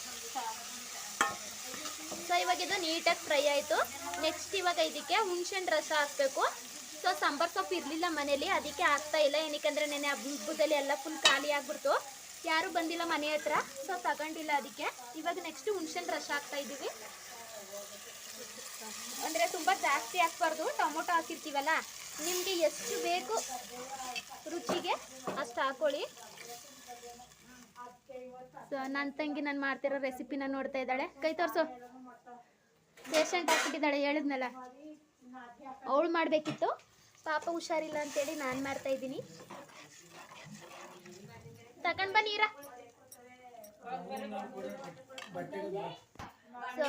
ಸೊ ಇವಾಗ ಇದು ನೀಟಾಗಿ ಫ್ರೈ ಆಯಿತು. ನೆಕ್ಸ್ಟ್ ಇವಾಗ ಇದಕ್ಕೆ ಹುಣ್ಸೆಣ್ಣು ರಸ ಹಾಕ್ಬೇಕು. ಸೊ ಸಾಂಬಾರ್ ಸೊಪ್ಪು ಇರಲಿಲ್ಲ ಮನೇಲಿ, ಅದಕ್ಕೆ ಆಗ್ತಾ ಇಲ್ಲ. ಏನಕ್ಕೆ ಅಂದರೆ ನೆನೆ ಹಬ್ಬದಲ್ಲಿ ಎಲ್ಲ ಫುಲ್ ಖಾಲಿ ಆಗ್ಬಿಡ್ತು. ಯಾರು ಬಂದಿಲ್ಲ ಮನೆ ಹತ್ರ ಸೊ ತಗೊಂಡಿಲ್ಲ ಅದಕ್ಕೆ. ಇವಾಗ ನೆಕ್ಸ್ಟ್ ಹುಣ್ಸೆನ್ ರಶ್ ಹಾಕ್ತಾ ಇದ್ದೀವಿ. ಅಂದರೆ ತುಂಬ ಜಾಸ್ತಿ ಹಾಕ್ಬಾರ್ದು ಟೊಮೊಟೊ ಹಾಕಿರ್ತೀವಲ್ಲ, ನಿಮಗೆ ಎಷ್ಟು ಬೇಕು ರುಚಿಗೆ ಅಷ್ಟು ಹಾಕೊಳ್ಳಿ. ಸೊ ನನ್ನ ತಂಗಿ ನಾನು ಮಾಡ್ತಿರೋ ರೆಸಿಪಿನ ನೋಡ್ತಾ ಇದ್ದಾಳೆ. ಕೈ ತೋರಿಸು. ಪೇಷಂಟ್ ಹಾಕ್ಬಿಟ್ಟಿದ್ದಾಳೆ ಹೇಳಿದ್ನಲ್ಲ. ಅವಳು ಮಾಡಬೇಕಿತ್ತು. ಪಾಪ ಹುಷಾರಿಲ್ಲ ಅಂತೇಳಿ ನಾನು ಮಾಡ್ತಾ ಇದ್ದೀನಿ. ತಗೊಂಡ್ ಬನ್ನಿರ ನೀರ ಸೊ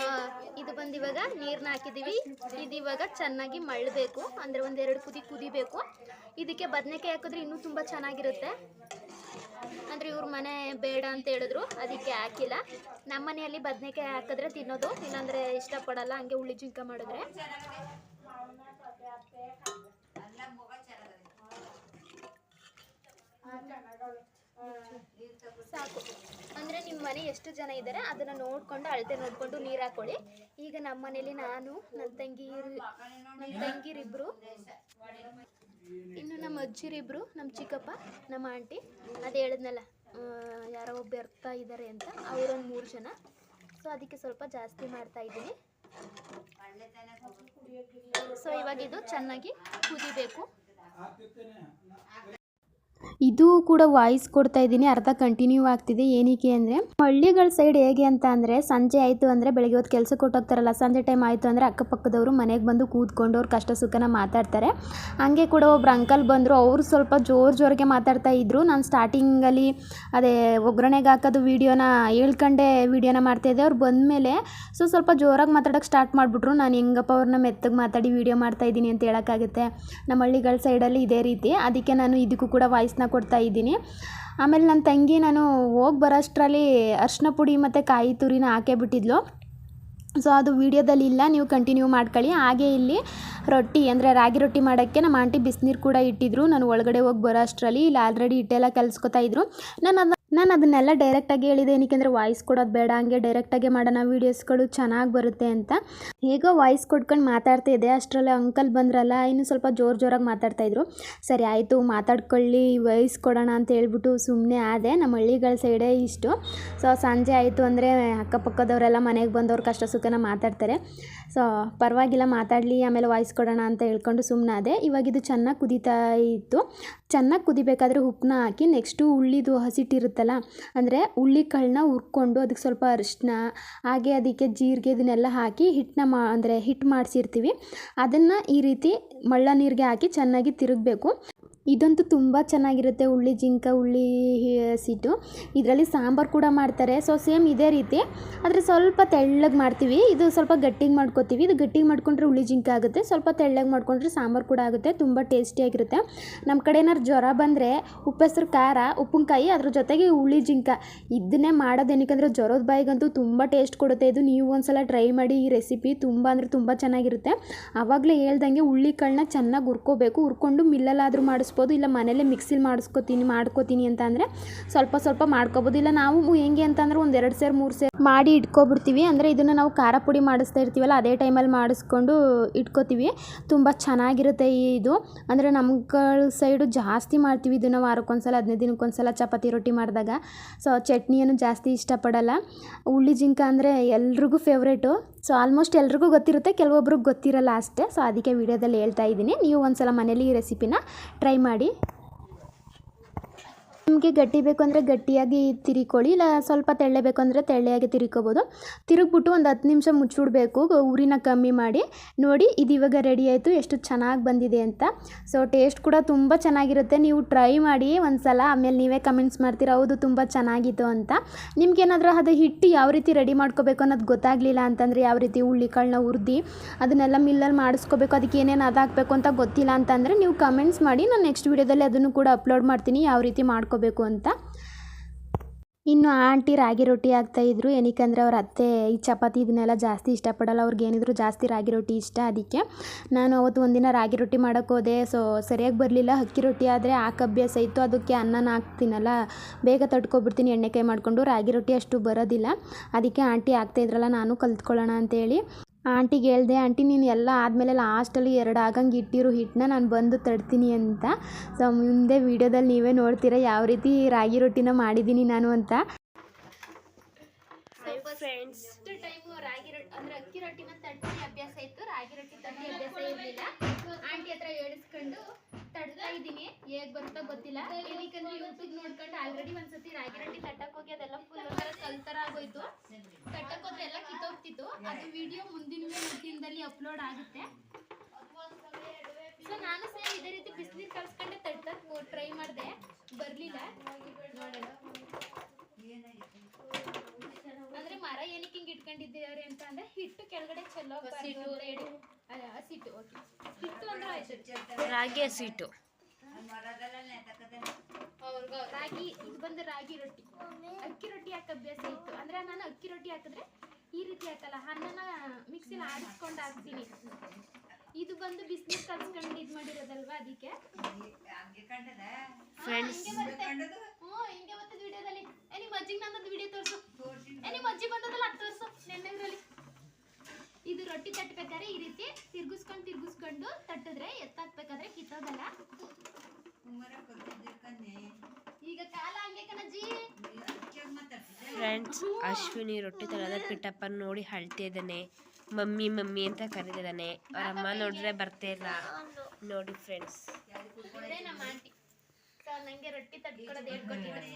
ಇದು ಬಂದು ಇವಾಗ ನೀರನ್ನ ಹಾಕಿದ್ದೀವಿ ಇದು ಇವಾಗ ಚೆನ್ನಾಗಿ ಮಳ್ಳಬೇಕು ಅಂದರೆ ಒಂದೆರಡು ಕುದಿ ಕುದಿಬೇಕು. ಇದಕ್ಕೆ ಬದನೆಕಾಯಿ ಹಾಕಿದ್ರೆ ಇನ್ನೂ ತುಂಬ ಚೆನ್ನಾಗಿರುತ್ತೆ. ಅಂದರೆ ಇವ್ರ ಮನೆ ಬೇಡ ಅಂತ ಹೇಳಿದ್ರು. ಅದಕ್ಕೆ ಹಾಕಿಲ್ಲ. ನಮ್ಮ ಮನೆಯಲ್ಲಿ ಬದನೆಕಾಯಿ ಹಾಕಿದ್ರೆ ತಿನ್ನೋದು. ಇಲ್ಲಾಂದರೆ ಇಷ್ಟಪಡಲ್ಲ. ಹಂಗೆ ಹುಳಿ ಜಿಂಕ ಮಾಡಿದ್ರೆ. ಸಾಕು. ಅಂದರೆ ನಿಮ್ಮ ಮನೆ ಎಷ್ಟು ಜನ ಇದ್ದಾರೆ ಅದನ್ನು ನೋಡಿಕೊಂಡು, ಅಳತೆ ನೋಡಿಕೊಂಡು ನೀರು ಹಾಕೊಳ್ಳಿ. ಈಗ ನಮ್ಮ ಮನೇಲಿ ನಾನು ನನ್ನ ತಂಗಿ ನನ್ನ ತಂಗಿರಿಬ್ರು. ಇನ್ನು ನಮ್ಮ ಅಜ್ಜಿರಿಬ್ರು, ನಮ್ಮ ಚಿಕ್ಕಪ್ಪ, ನಮ್ಮ ಆಂಟಿ. ಅದು ಹೇಳಿದ್ನಲ್ಲ ಯಾರೋ ಒಬ್ಬ ಬರ್ತಾ ಇದ್ದಾರೆ ಅಂತ, ಅವರೊಂದು ಮೂರು ಜನ. ಸೊ ಅದಕ್ಕೆ ಸ್ವಲ್ಪ ಜಾಸ್ತಿ ಮಾಡ್ತಾ ಇದ್ದೀನಿ. ಸೊ ಇವಾಗ ಇದು ಚೆನ್ನಾಗಿ ಕುದಿಬೇಕು. ಇದು ಕೂಡ ವಾಯ್ಸ್ ಕೊಡ್ತಾ ಇದ್ದೀನಿ. ಅರ್ಧ ಕಂಟಿನ್ಯೂ ಆಗ್ತಿದೆ. ಏನಕ್ಕೆ ಅಂದರೆ, ಹಳ್ಳಿಗಳ ಸೈಡ್ ಹೇಗೆ ಅಂತ ಅಂದರೆ, ಸಂಜೆ ಆಯಿತು ಅಂದರೆ ಬೆಳಗ್ಗೆ ಹೊತ್ತು ಕೆಲಸ ಕೊಟ್ಟೋಗ್ತಾರಲ್ಲ ಸಂಜೆ ಟೈಮ್ ಆಯಿತು ಅಂದರೆ ಅಕ್ಕಪಕ್ಕದವರು ಮನೆಗೆ ಬಂದು ಕೂತ್ಕೊಂಡು ಅವ್ರು ಕಷ್ಟ ಸುಖನ ಮಾತಾಡ್ತಾರೆ. ಹಂಗೆ ಕೂಡ ಒಬ್ರು ಅಂಕಲ್ ಬಂದರು, ಅವರು ಸ್ವಲ್ಪ ಜೋರು ಜೋರಿಗೆ ಮಾತಾಡ್ತಾ ಇದ್ರು. ನಾನು ಸ್ಟಾರ್ಟಿಂಗಲ್ಲಿ ಅದೇ ಒಗ್ಗರಣೆಗೆ ಹಾಕೋದು ವೀಡಿಯೋನ ಹೇಳ್ಕೊಂಡೆ ವೀಡಿಯೋನ ಮಾಡ್ತಾಯಿದ್ದೆ ಅವ್ರು ಬಂದಮೇಲೆ ಸೊ ಸ್ವಲ್ಪ ಜೋರಾಗಿ ಮಾತಾಡೋಕ್ಕೆ ಸ್ಟಾರ್ಟ್ ಮಾಡಿಬಿಟ್ರು. ನಾನು ಹೆಂಗಪ್ಪ ಅವ್ರನ್ನ ಮೆತ್ತಗೆ ಮಾತಾಡಿ ವೀಡಿಯೋ ಮಾಡ್ತಾ ಇದ್ದೀನಿ ಅಂತ ಹೇಳೋಕ್ಕಾಗುತ್ತೆ ನಮ್ಮ ಹಳ್ಳಿಗಳ ಸೈಡಲ್ಲಿ ಇದೇ ರೀತಿ. ಅದಕ್ಕೆ ನಾನು ಇದಕ್ಕೂ ಕೂಡ ವಾಯ್ಸ್ನ ಕೊಡ್ತಾ ಇದ್ದೀನಿ. ಆಮೇಲೆ ನನ್ನ ತಂಗಿ ನಾನು ಹೋಗಿ ಬರೋಷ್ಟರಲ್ಲಿ ಅರ್ಶಿನ ಪುಡಿ ಮತ್ತು ಕಾಯಿ ತುರಿನ ಹಾಕೇ ಬಿಟ್ಟಿದ್ಲು. ಸೊ ಅದು ವೀಡಿಯೋದಲ್ಲಿ ಇಲ್ಲ, ನೀವು ಕಂಟಿನ್ಯೂ ಮಾಡ್ಕೊಳ್ಳಿ. ಹಾಗೆ ಇಲ್ಲಿ ರೊಟ್ಟಿ, ಅಂದರೆ ರಾಗಿ ರೊಟ್ಟಿ ಮಾಡೋಕ್ಕೆ ನಮ್ಮ ಆಂಟಿ ಬಿಸಿನೀರು ಕೂಡ ಇಟ್ಟಿದ್ರು. ನಾನು ಒಳಗಡೆ ಹೋಗಿ ಬರೋ ಅಷ್ಟರಲ್ಲಿ ಇಲ್ಲಿ ಆಲ್ರೆಡಿ ಹಿಟ್ಟೆಲ್ಲ ಕಲಿಸ್ಕೊತಾ ಇದ್ರು. ನಾನು ನಾನು ಅದನ್ನೆಲ್ಲ ಡೈರೆಕ್ಟಾಗಿ ಹೇಳಿದೆ ಏನಕ್ಕೆ ವಾಯ್ಸ್ ಕೊಡೋದು ಬೇಡ, ಹಂಗೆ ಡೈರೆಕ್ಟಾಗೆ ಮಾಡೋಣ ವೀಡಿಯೋಸ್ಗಳು ಚೆನ್ನಾಗಿ ಬರುತ್ತೆ ಅಂತ. ಹೇಗೋ ವಾಯ್ಸ್ ಕೊಟ್ಕೊಂಡು ಮಾತಾಡ್ತಾ ಇದ್ದೆ, ಅಷ್ಟರಲ್ಲಿ ಅಂಕಲ್ ಬಂದ್ರಲ್ಲ, ಇನ್ನು ಸ್ವಲ್ಪ ಜೋರು ಜೋರಾಗಿ ಮಾತಾಡ್ತಾಯಿದ್ರು ಸರಿ, ಆಯಿತು, ಮಾತಾಡ್ಕೊಳ್ಳಿ ವಾಯ್ಸ್ ಕೊಡೋಣ ಅಂತ ಹೇಳ್ಬಿಟ್ಟು ಸುಮ್ಮನೆ ಆದೆ, ನಮ್ಮ ಹಳ್ಳಿಗಳ ಸೈಡೇ ಇಷ್ಟು. ಸೊ ಸಂಜೆ ಆಯಿತು ಅಂದರೆ ಅಕ್ಕಪಕ್ಕದವರೆಲ್ಲ ಮನೆಗೆ ಬಂದವ್ರು ಕಷ್ಟ ಸುಖನ ಮಾತಾಡ್ತಾರೆ. ಸೊ ಪರವಾಗಿಲ್ಲ, ಮಾತಾಡಲಿ, ಆಮೇಲೆ ವಾಯ್ಸ್ ಕೊಡೋಣ ಅಂತ ಹೇಳ್ಕೊಂಡು ಸುಮ್ಮನಾದೆ ಇವಾಗ ಇದು ಚೆನ್ನಾಗಿ ಕುದೀತಾ ಇತ್ತು. ಚೆನ್ನಾಗಿ ಕುದಿಬೇಕಾದ್ರೆ ಉಪ್ಪನ್ನ ಹಾಕಿ ನೆಕ್ಸ್ಟು ಉಳ್ಳಿದು ಹಸಿಟ್ಟಿರುತ್ತಲ್ಲ ಅಂದರೆ ಹುಳ್ಳಿ ಕಾಳನ್ನ ಹುರ್ಕೊಂಡು ಅದಕ್ಕೆ ಸ್ವಲ್ಪ ಅರಿಶಿನ ಹಾಗೆ ಅದಕ್ಕೆ ಜೀರಿಗೆ ಇದನ್ನೆಲ್ಲ ಹಾಕಿ ಹಿಟ್ಟನ್ನ ಮಾ, ಅಂದರೆ ಹಿಟ್ಟು ಮಾಡಿಸಿರ್ತೀವಿ. ಅದನ್ನು ಈ ರೀತಿ ಮಳ್ಳ ನೀರಿಗೆ ಹಾಕಿ ಚೆನ್ನಾಗಿ ತಿರುಗಬೇಕು. ಇದಂತೂ ತುಂಬ ಚೆನ್ನಾಗಿರುತ್ತೆ ಉಳ್ಳಿ ಜಿಂಕ ಉಳ್ಳಿ ಹಸಿಟ್ಟು. ಇದರಲ್ಲಿ ಸಾಂಬಾರು ಕೂಡ ಮಾಡ್ತಾರೆ. ಸೊ ಸೇಮ್ ಇದೇ ರೀತಿ. ಆದರೆ ಸ್ವಲ್ಪ ತೆಳ್ಳಗೆ ಮಾಡ್ತೀವಿ. ಇದು ಸ್ವಲ್ಪ ಗಟ್ಟಿಗೆ ಮಾಡ್ಕೊತೀವಿ. ಇದು ಗಟ್ಟಿಗೆ ಮಾಡ್ಕೊಂಡ್ರೆ ಉಳ್ಳಿ ಜಿಂಕ ಆಗುತ್ತೆ. ಸ್ವಲ್ಪ ತೆಳ್ಳಗೆ ಮಾಡ್ಕೊಂಡ್ರೆ ಸಾಂಬಾರು ಕೂಡ ಆಗುತ್ತೆ. ತುಂಬ ಟೇಸ್ಟಿಯಾಗಿರುತ್ತೆ ನಮ್ಮ ಕಡೆ ಏನಾದ್ರು ಜ್ವರ ಬಂದರೆ ಉಪ್ಪೆಸರು, ಖಾರ, ಉಪ್ಪಿನಕಾಯಿ ಅದ್ರ ಜೊತೆಗೆ ಉಳ್ಳಿ ಜಿಂಕ. ಇದನ್ನೇ ಮಾಡೋದೇನಕ್ಕಂದ್ರೆ ಜ್ವರದ ಬಾಯಿಗಂತೂ ತುಂಬ ಟೇಸ್ಟ್ ಕೊಡುತ್ತೆ. ಇದು ನೀವು ಒಂದ್ಸಲ ಟ್ರೈ ಮಾಡಿ ಈ ರೆಸಿಪಿ. ತುಂಬ ಅಂದರೆ ತುಂಬ ಚೆನ್ನಾಗಿರುತ್ತೆ. ಆವಾಗಲೇ ಹೇಳ್ದಂಗೆ ಉಳ್ಳಿ ಕಾಳನ್ನ ಚೆನ್ನಾಗಿ ಹುರ್ಕೋಬೇಕು. ಹುರ್ಕೊಂಡು ಮಿಲ್ಲಲ್ಲಾದರೂ ಮಾಡಿಸ್ಬೋದು. ಇಲ್ಲ ಮನೇಲೇ ಮಿಕ್ಸಿಲಿ ಮಾಡಿಸ್ಕೋತೀನಿ, ಮಾಡ್ಕೋತೀನಿ ಅಂತ ಸ್ವಲ್ಪ ಸ್ವಲ್ಪ ಮಾಡ್ಕೋಬೋದು. ಇಲ್ಲ ನಾವು ಹೆಂಗೆ ಅಂತಂದ್ರೆ ಒಂದು ಎರಡು ಸೇರು, ಮೂರು ಸೇರು ಮಾಡಿ ಇಟ್ಕೊಬಿಡ್ತೀವಿ. ಅಂದರೆ ಇದನ್ನು ನಾವು ಖಾರ ಪುಡಿ ಮಾಡಿಸ್ತಾ ಇರ್ತೀವಲ್ಲ, ಅದೇ ಟೈಮಲ್ಲಿ ಮಾಡಿಸ್ಕೊಂಡು ಇಟ್ಕೋತೀವಿ. ತುಂಬ ಚೆನ್ನಾಗಿರುತ್ತೆ ಈ ಇದು. ಅಂದರೆ ನಮ್ಗಳ ಸೈಡು ಜಾಸ್ತಿ ಮಾಡ್ತೀವಿ ಇದನ್ನು ವಾರಕ್ಕೊಂದ್ಸಲ, ಹದಿನೈದು ದಿನಕ್ಕೊಂದ್ಸಲ ಚಪಾತಿ ರೊಟ್ಟಿ ಮಾಡಿದಾಗ. ಸೊ ಚಟ್ನಿಯನ್ನು ಜಾಸ್ತಿ ಇಷ್ಟಪಡಲ್ಲ. ಉಳ್ಳಿ ಜಿಂಕ ಅಂದರೆ ಎಲ್ರಿಗೂ ಫೇವ್ರೇಟು ಸೊ ಆಲ್ಮೋಸ್ಟ್ ಎಲ್ರಿಗೂ ಗೊತ್ತಿರುತ್ತೆ, ಕೆಲವೊಬ್ರಿಗೆ ಗೊತ್ತಿರಲ್ಲ ಅಷ್ಟೇ. ಸೊ ಅದಕ್ಕೆ ವಿಡಿಯೋದಲ್ಲಿ ಹೇಳ್ತಾ ಇದ್ದೀನಿ. ನೀವು ಒಂದ್ಸಲ ಮನೇಲಿ ಈ ರೆಸಿಪಿನ ಟ್ರೈ ಮಾಡಿ. ನಿಮಗೆ ಗಟ್ಟಿ ಬೇಕು ಅಂದರೆ ಗಟ್ಟಿಯಾಗಿ ತಿರ್ಕೊಳ್ಳಿ, ಇಲ್ಲ ಸ್ವಲ್ಪ ತೆಳ್ಳೆ ಬೇಕು ಅಂದರೆ ತೆಳ್ಳೆಯಾಗಿ ತಿರ್ಕೋಬೋದು. ತಿರುಗ್ಬಿಟ್ಟು ಒಂದು ಹತ್ತು ನಿಮಿಷ ಮುಚ್ಚಿಡ್ಬೇಕು, ಊರಿನ ಕಮ್ಮಿ ಮಾಡಿ. ನೋಡಿ, ಇದು ಇವಾಗ ರೆಡಿ ಆಯಿತು, ಎಷ್ಟು ಚೆನ್ನಾಗಿ ಬಂದಿದೆ ಅಂತ. ಸೊ ಟೇಸ್ಟ್ ಕೂಡ ತುಂಬ ಚೆನ್ನಾಗಿರುತ್ತೆ. ನೀವು ಟ್ರೈ ಮಾಡಿ ಒಂದು ಸಲ ಆಮೇಲೆ ನೀವೇ ಕಮೆಂಟ್ಸ್ ಮಾಡ್ತೀರ, ಹೌದು, ತುಂಬ ಚೆನ್ನಾಗಿತ್ತು ಅಂತ. ನಿಮ್ಗೇನಾದರೂ ಅದು ಹಿಟ್ಟು ಯಾವ ರೀತಿ ರೆಡಿ ಮಾಡ್ಕೋಬೇಕು ಅನ್ನೋದು ಗೊತ್ತಾಗಲಿಲ್ಲ ಅಂತಂದರೆ, ಯಾವ ರೀತಿ ಹುಳ್ಳಿಕಾಳನ್ನ ಹುರಿದು, ಅದನ್ನೆಲ್ಲ ಮಿಲ್ಲಲ್ಲಿ ಮಾಡಿಸ್ಕೋಬೇಕು, ಅದಕ್ಕೆ ಏನೇನು ಅದಾಕಬೇಕು ಅಂತ ಗೊತ್ತಿಲ್ಲ ಅಂತಂದರೆ, ನೀವು ಕಮೆಂಟ್ಸ್ ಮಾಡಿ, ನಾನು ನೆಕ್ಸ್ಟ್ ವೀಡಿಯೋದಲ್ಲಿ ಅದನ್ನು ಕೂಡ ಅಪ್ಲೋಡ್ ಮಾಡ್ತೀನಿ, ಯಾವ ರೀತಿ ಮಾಡ್ಕೋಬೇಕು ಅಂತ. ಇನ್ನು ಆಂಟಿ ರಾಗಿ ರೊಟ್ಟಿ ಆಗ್ತಾಯಿದ್ರು ಏನಕ್ಕಂದರೆ ಅವ್ರ ಅತ್ತೆ ಈ ಚಪಾತಿ ಇದನ್ನೆಲ್ಲ ಜಾಸ್ತಿ ಇಷ್ಟಪಡಲ್ಲ. ಅವ್ರಿಗೆ ಏನಿದ್ರು ಜಾಸ್ತಿ ರಾಗಿ ರೊಟ್ಟಿ ಇಷ್ಟ ಅದಕ್ಕೆ. ನಾನು ಅವತ್ತು ಒಂದಿನ ರಾಗಿ ರೊಟ್ಟಿ ಮಾಡೋಕ್ಕೆ ಹೋದೆ. ಸೊ ಸರಿಯಾಗಿ ಬರಲಿಲ್ಲ. ಅಕ್ಕಿ ರೊಟ್ಟಿ ಆದರೆ ಆ ಅಭ್ಯಾಸ ಇತ್ತು ಅದಕ್ಕೆ ಅನ್ನನ ಹಾಕ್ತೀನಲ್ಲ. ಬೇಗ ತಟ್ಕೊಬಿಡ್ತೀನಿ. ಎಣ್ಣೆಕಾಯಿ ಮಾಡಿಕೊಂಡು ರಾಗಿ ರೊಟ್ಟಿ ಅಷ್ಟು ಬರೋದಿಲ್ಲ. ಅದಕ್ಕೆ ಆಂಟಿ ಆಗ್ತಾಯಿದ್ರಲ್ಲ ನಾನು ಕಲ್ತ್ಕೊಳ್ಳೋಣ ಅಂತೇಳಿ. ಆಂಟಿಗೆ ಹೇಳ್ದೆ, ಆಂಟಿ, ನೀನು ಎಲ್ಲ ಆದಮೇಲೆ ಲಾಸ್ಟಲ್ಲಿ ಎರಡು ಆಗಂಗೆ ಇಟ್ಟಿರು ಹಿಟ್ಟನ್ನ ನಾನು ಬಂದು ತಡ್ತೀನಿ ಅಂತ. ಸೊ, ಮುಂದೆ ವೀಡಿಯೋದಲ್ಲಿ ನೀವೇ ನೋಡ್ತೀರಾ, ಯಾವ ರೀತಿ ರಾಗಿ ರೊಟ್ಟಿನ ಮಾಡಿದ್ದೀನಿ ನಾನು ಅಂತ. ಫ್ರೆಂಡ್ಸ್ ಟೈಮು ರಾಗಿ ರೊಟ್ಟಿ ಅಂದ್ರೆ ಅಕ್ಕಿ ರೊಟ್ಟಿನ ತಟ್ಟಿ ಅಭ್ಯಾಸ ಇತ್ತು. ರಾಗಿ ರೊಟ್ಟಿ ತಟ್ಟಿ ಅಭ್ಯಾಸ ಇರಲಿಲ್ಲ. ಆಂಟಿ ಹತ್ರ ಹೇಳಿಸ್ಕೊಂಡು ತಡ್ತಾ ಇದ್ದೀನಿ. ಹೇಗ್ ಬರುತ್ತೋ ಗೊತ್ತಿಲ್ಲ. ಏನಕ್ಕಂದ್ರೆ ಯೂಟ್ಯೂಬ್ ನೋಡ್ಕೊಂಡು ಆಲ್ರೆಡಿ ಒಂದ್ಸತಿ ರಾಗಿ ರೊಟ್ಟಿ ತಟ್ಟಕ್ ಹೋಗಿ ಅದೆಲ್ಲ ಫುಲ್ ಒಂಥರ ಕಲ್ತರ ಆಗೋಯ್ತು. ತಟ್ಟಕ್ ಹೋದ್ರೆ ಎಲ್ಲ ಕಿತ್ತೋಗ್ತಿತ್ತು. ಅದು ವಿಡಿಯೋ ಮುಂದಿನ ದಿನದಲ್ಲಿ ಅಪ್ಲೋಡ್ ಆಗುತ್ತೆ. ಸೊ ನಾನು ಸಹ ಇದೇ ರೀತಿ ಬಿಸಿನೀರು ಕಲ್ಸ್ಕೊಂಡೆ ತಟ್ಟಕ್ ಟ್ರೈ ಮಾಡಿದೆ. ಬರಲಿಲ್ಲ. ನೋಡೋಣ. ಮರ ಏನಕ್ಕೆ ಹಿಂಗ್ ಇಟ್ಕೊಂಡಿದ್ದೀರಿ ಅಂತ ಅಂದ್ರೆ ಹಿಟ್ಟು ಕೆಳಗಡೆ ಚೆಲ್ಲೋ ಹಸಿಟ್ಟು ಓಕೆ. ಹಿಟ್ಟು ಅಂದ್ರೆ ಆಯ್ತು. ರಾಗಿ ಹಸಿಟ್ಟು ರಾಗಿ ಇದು ಬಂದು ರಾಗಿ ರೊಟ್ಟಿ. ಅಕ್ಕಿ ರೊಟ್ಟಿ ಹಾಕ ಅಭ್ಯಾಸ ಇತ್ತು. ಅಂದ್ರೆ ನಾನು ಅಕ್ಕಿ ರೊಟ್ಟಿ ಹಾಕಿದ್ರೆ ಈ ರೀತಿ ಹಾಕಲ್ಲ. ಅನ್ನನ ಮಿಕ್ಸಿನ ಆಡಿಸ್ಕೊಂಡು ಹಾಕ್ತೀನಿ. ಬಂದು ಬಿಸ್ನೆಸ್ ಕಲ್ಸ್ಕೊಂಡು ಇದು ಮಾಡಿರೋದಲ್ವಾ ಅದಕ್ಕೆ? ಹ್ಞೂ ಹಿಂಗೆ ಬರ್ತದೆ ವಿಡಿಯೋದಲ್ಲಿ ಏ ನಿಮ್ಮ ಅಜ್ಜಿಗೆ ನನ್ನದು ವಿಡಿಯೋ ತೋರಿಸು. ಏ ನಿಮ್ಮ ಅಜ್ಜಿ ಬಂದದಲ್ಲ ಅದು ತೋರಿಸು. ನೆನ್ನೆದ್ರಲ್ಲಿ ಇದು ರೊಟ್ಟಿ ತಟ್ಟಬೇಕಾದ್ರೆ ಈ ರೀತಿ ತಿರ್ಗಿಸ್ಕೊಂಡು ತಿರ್ಗಿಸ್ಕೊಂಡು ತಟ್ಟಿದ್ರೆ ಎತ್ತಾಕ್ಬೇಕಾದ್ರೆ ಕಿತ್ತೋದಲ್ಲ ಈಗ ಕಾಲ ಹಂಗೆ ಕಣಜ್ಜಿ. ಫ್ರೆಂಡ್ಸ್ ಅಶ್ವಿನಿ ರೊಟ್ಟಿ ತರದ ಪಿಟಪ್ಪ ನೋಡಿ ಅಳ್ತಾ ಇದ್ದಾನೆ ಮಮ್ಮಿ ಮಮ್ಮಿ ಅಂತ ಕರೀತಿದ್ದಾನೆ. ಅವ್ರ ಅಮ್ಮ ನೋಡಿದ್ರೆ ಬರ್ತಾ ಇಲ್ಲ. ನೋಡಿ ಫ್ರೆಂಡ್ಸ್ ನಂಗೆ ರೊಟ್ಟಿ ಹೇಳ್ಕೊಟ್ಟಿದ್ದಾರೆ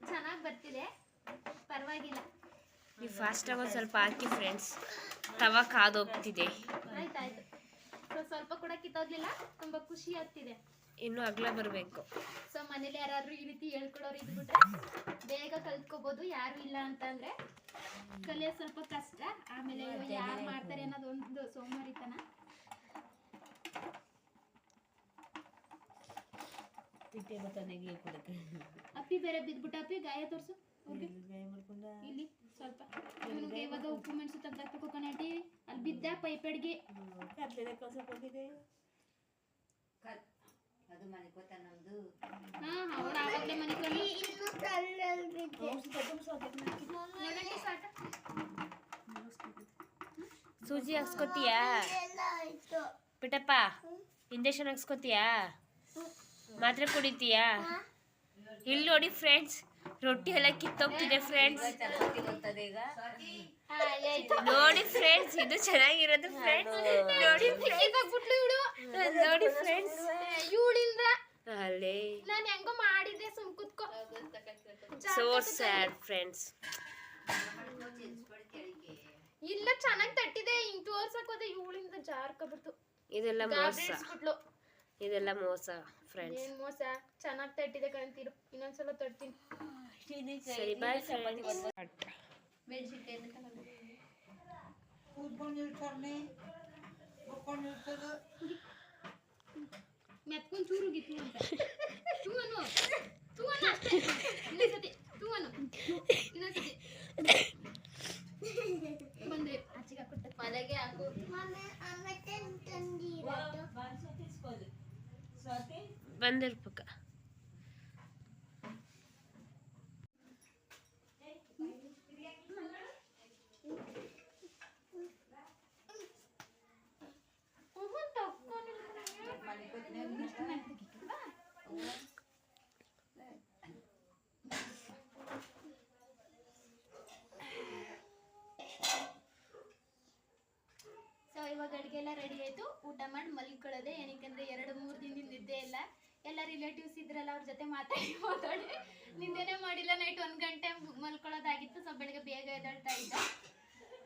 ಚೆನ್ನಾಗಿ ಬರ್ತಿದೆ. ಪರವಾಗಿಲ್ಲ. ನೀವು ಫಾಸ್ಟ್ ಒಂದು ಸ್ವಲ್ಪ ಹಾಕಿ ಫ್ರೆಂಡ್ಸ್ ತವ ಕಾದೋಗ್ತಿದೆ. ಆಯ್ತಾಯ್ತು. ಸ್ವಲ್ಪ ಕೂಡ ಕಿತ್ತೋಗ್ಲಿಲ್ಲ. ತುಂಬಾ ಖುಷಿ ಆಗ್ತಿದೆ. ಇನ್ನೂ ಅಗಲ ಬರಬೇಕು. ಸೊ ಮನೇಲಿ ಯಾರಾದ್ರೂ ಈ ರೀತಿ ಹೇಳ್ಕೊಡೋರು ಇದ್ಬಿಟ್ರೆ ಬೇಗ ಕಲ್ತ್ಕೋಬಹುದು ಯಾರು ಇಲ್ಲ ಅಂತಂದ್ರೆ ಕಲಿಯೋದು ಸ್ವಲ್ಪ ಕಷ್ಟ. ಆಮೇಲೆ ಯಾರು ಮಾಡ್ತಾರೆ ಅನ್ನೋದು ಒಂದು ಸೋಮಾರಿತನ. ಅಪ್ಪಿ ಬೇರೆ ಬಿದ್ಬಿಟ್ಟ ಅಪ್ಪಿ ಗಾಯ ತೋರ್ಸು ಇಲ್ಲಿ ಸ್ವಲ್ಪ. ಇವಾಗ ಉಪ್ಪು ಮೆಣಸು ತೆಗ್ದಾಕ್ಬೇಕು ಕಣಟಿ ಅಲ್ಲಿ ಬಿದ್ದ ಪೈಪಡ್ಗೆ. ಹಾ ಅವ್ರು ಆವಾಗಲೇ ಮನೆ ಸೂಜಿ ಹಾಕ್ಸ್ಕೊತೀಯಾ? ಬಿಟ್ಟಪ್ಪ ಇಂಜೆಕ್ಷನ್ ಹಾಕ್ಸ್ಕೊತೀಯಾ? ಮಾತ್ರೆ ಕುಡಿತೀಯಾ? ಇಲ್ಲಿ ನೋಡಿ ಫ್ರೆಂಡ್ಸ್ ರೊಟ್ಟಿ ಎಲ್ಲ ಕಿತ್ತೋಗ್ತಿದೆ ಫ್ರೆಂಡ್ಸ್ ನೋಡಿ ಫ್ರೆಂಡ್ಸ್ ಇದು ಚೆನ್ನಾಗಿರೋದು ಫ್ರೆಂಡ್ಸ್ ನೋಡಿ ಇವಳು. ನೋಡಿ ಫ್ರೆಂಡ್ಸ್ ಇವಳಿಂದ ಅಲ್ಲೇ. ನಾನು ಹೆಂಗೋ ಮಾಡಿದ್ದೆ ಸುಮ್ ಕುತ್ಕೋ. ಸೋ ಸ್ಯಾಡ್ ಫ್ರೆಂಡ್ಸ್ ಇಲ್ಲ ಚೆನ್ನಾಗಿ ತಟ್ಟಿದೆ. ಹಿಂಗ್ ತೋರ್ಸಕ್ ಹೋದೆ ಇವಳಿಂದ ಜಾರ್ಕೊಬಿಡ್ತು. ಇದೆಲ್ಲ ಮೋಸ. ಇದೆಲ್ಲ ಮೋಸ ಫ್ರೆಂಡ್ಸ್ ಏನ್ ಮೋಸ? ಚೆನ್ನಾಗಿ ತಟ್ಟಿದೆ ಕಣ್ತಿರು ಇನ್ನೊಂದ್ಸಲ ತಟ್ತೀನಿ. ಸರಿ bye friends Mais tu connais, tu connais, tu connais, tu connais, tu connais, tu connais, tu connais, tu connais, tu ಇವಾಗ ಅಡುಗೆ ಎಲ್ಲ ರೆಡಿ ಆಯಿತು. ಊಟ ಮಾಡಿ ಮಲ್ಕೊಳ್ಳೋದೆ. ಏನಕ್ಕೆ ಎರಡು ಮೂರು ದಿನದಿಂದ ನಿದ್ದೆ ಇಲ್ಲ. ಎಲ್ಲ ರಿಲೇಟಿವ್ಸ್ ಇದ್ರಲ್ಲ ಅವ್ರ ಜೊತೆ ಮಾತಾಡಿ ಮಾತಾಡಿ. ನಿಂದೇನೆ ಮಾಡಿಲ್ಲ. ನೈಟ್ ಒಂದು ಗಂಟೆ ಮಲ್ಕೊಳ್ಳೋದಾಗಿತ್ತು. ಸ್ವಲ್ಪ ಬೆಳಗ್ಗೆ ಬೇಗ ಎದ್ದೇಳ್ತಾ ಇದ್ದ.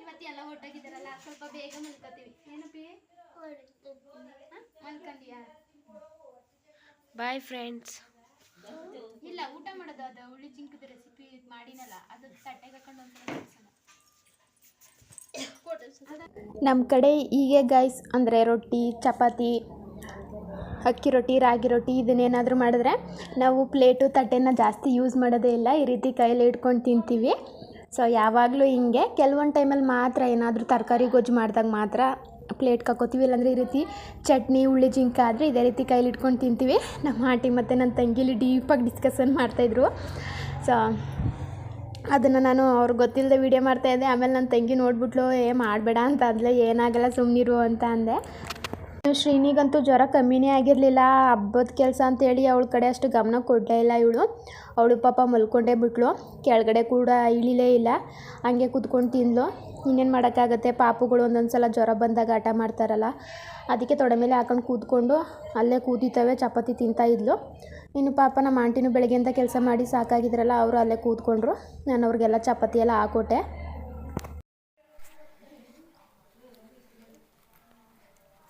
ಇವತ್ತು ಎಲ್ಲ ಹೊಟ್ಟೋಗಿದ್ದಾರಲ್ಲ ಸ್ವಲ್ಪ ಬೇಗ ಮಲ್ಕೋತೀವಿ. ಏನಪ್ಪಿ ಹ? ಮಲ್ಕೊಂಡ್ಯಾ? ಬಾಯ್ ಫ್ರೆಂಡ್ಸ್ ಇಲ್ಲ ಊಟ ಮಾಡೋದು. ಅದು ಹುಳಿ ಚಿಂಕದ ರೆಸಿಪಿ ಮಾಡಿನಲ್ಲ. ಅದು ತಟ್ಟೆಗೆ ಹಾಕೊಂಡು ಒಂದ್ಸಲ. ನಮ್ಮ ಕಡೆ ಹೀಗೆ ಗೈಸ್ ಅಂದರೆ ರೊಟ್ಟಿ, ಚಪಾತಿ, ಅಕ್ಕಿ ರೊಟ್ಟಿ, ರಾಗಿ ರೊಟ್ಟಿ ಇದನ್ನೇನಾದರೂ ಮಾಡಿದ್ರೆ ನಾವು ಪ್ಲೇಟು ತಟ್ಟೆನ ಜಾಸ್ತಿ ಯೂಸ್ ಮಾಡೋದೇ ಇಲ್ಲ, ಈ ರೀತಿ ಕೈಯಲ್ಲಿ ಇಟ್ಕೊಂಡು ತಿಂತೀವಿ. ಸೊ ಯಾವಾಗಲೂ ಹಿಂಗೆ, ಕೆಲವೊಂದು ಟೈಮಲ್ಲಿ ಮಾತ್ರ ಏನಾದರೂ ತರಕಾರಿ ಗೊಜ್ಜು ಮಾಡಿದಾಗ ಮಾತ್ರ ಪ್ಲೇಟ್ ಹಾಕೋತೀವಿ ಇಲ್ಲಾಂದರೆ ಈ ರೀತಿ ಚಟ್ನಿ, ಉಳ್ಳಿ ಜಿಂಕ ಆದರೆ ಇದೇ ರೀತಿ ಕೈಲಿ ಇಟ್ಕೊಂಡು ತಿಂತೀವಿ. ನಮ್ಮ ಆಂಟಿ ಮತ್ತು ನನ್ನ ತಂಗಿಲಿ ಡೀಪಾಗಿ ಡಿಸ್ಕಷನ್ ಮಾಡ್ತಾಯಿದ್ರು ಸೊ ಅದನ್ನು ನಾನು ಅವ್ರಿಗೆ ಗೊತ್ತಿಲ್ಲದೆ ವೀಡಿಯೋ ಮಾಡ್ತಾಯಿದ್ದೆ ಆಮೇಲೆ ನನ್ನ ತಂಗಿ ನೋಡ್ಬಿಟ್ಲು, ಏ, ಮಾಡಬೇಡ ಅಂತ ಅಂದ್ಲೆ. ಏನಾಗಲ್ಲ ಸುಮ್ಮನಿರು ಅಂತ ಅಂದೆ. ಶ್ರೀನಿಗಂತೂ ಜ್ವರ ಕಮ್ಮಿನೇ ಆಗಿರಲಿಲ್ಲ. ಹಬ್ಬದ ಕೆಲಸ ಅಂತೇಳಿ ಅವಳ ಕಡೆ ಅಷ್ಟು ಗಮನ ಕೊಡಲೇ ಇಲ್ಲ ಇವಳು. ಅವಳು ಪಾಪ ಮಲ್ಕೊಂಡೇ ಬಿಟ್ಲು. ಕೆಳಗಡೆ ಕೂಡ ಇಳಿಲೇ ಇಲ್ಲ. ಹಂಗೆ ಕೂತ್ಕೊಂಡು ತಿಂದ್ಲು. ಇನ್ನೇನು ಮಾಡೋಕ್ಕಾಗತ್ತೆ? ಪಾಪುಗಳು ಒಂದೊಂದು ಸಲ ಜ್ವರ ಬಂದಾಗ ಆಟ ಮಾಡ್ತಾರಲ್ಲ. ಅದಕ್ಕೆ ತೊಡೆ ಮೇಲೆ ಹಾಕೊಂಡು ಕೂತ್ಕೊಂಡು ಅಲ್ಲೇ ಕೂತಿತ್ತವೆ ಚಪಾತಿ ತಿಂತಾ ಇದ್ಲು. ಇನ್ನು ಪಾಪ ನಮ್ಮ ಆಂಟಿನೂ ಬೆಳಗ್ಗೆಯಿಂದ ಕೆಲಸ ಮಾಡಿ ಸಾಕಾಗಿದ್ರಲ್ಲ, ಅವರು ಅಲ್ಲೇ ಕೂತ್ಕೊಂಡ್ರು. ನಾನು ಅವ್ರಿಗೆಲ್ಲ ಚಪಾತಿ ಎಲ್ಲ ಹಾಕೊಟ್ಟೆ.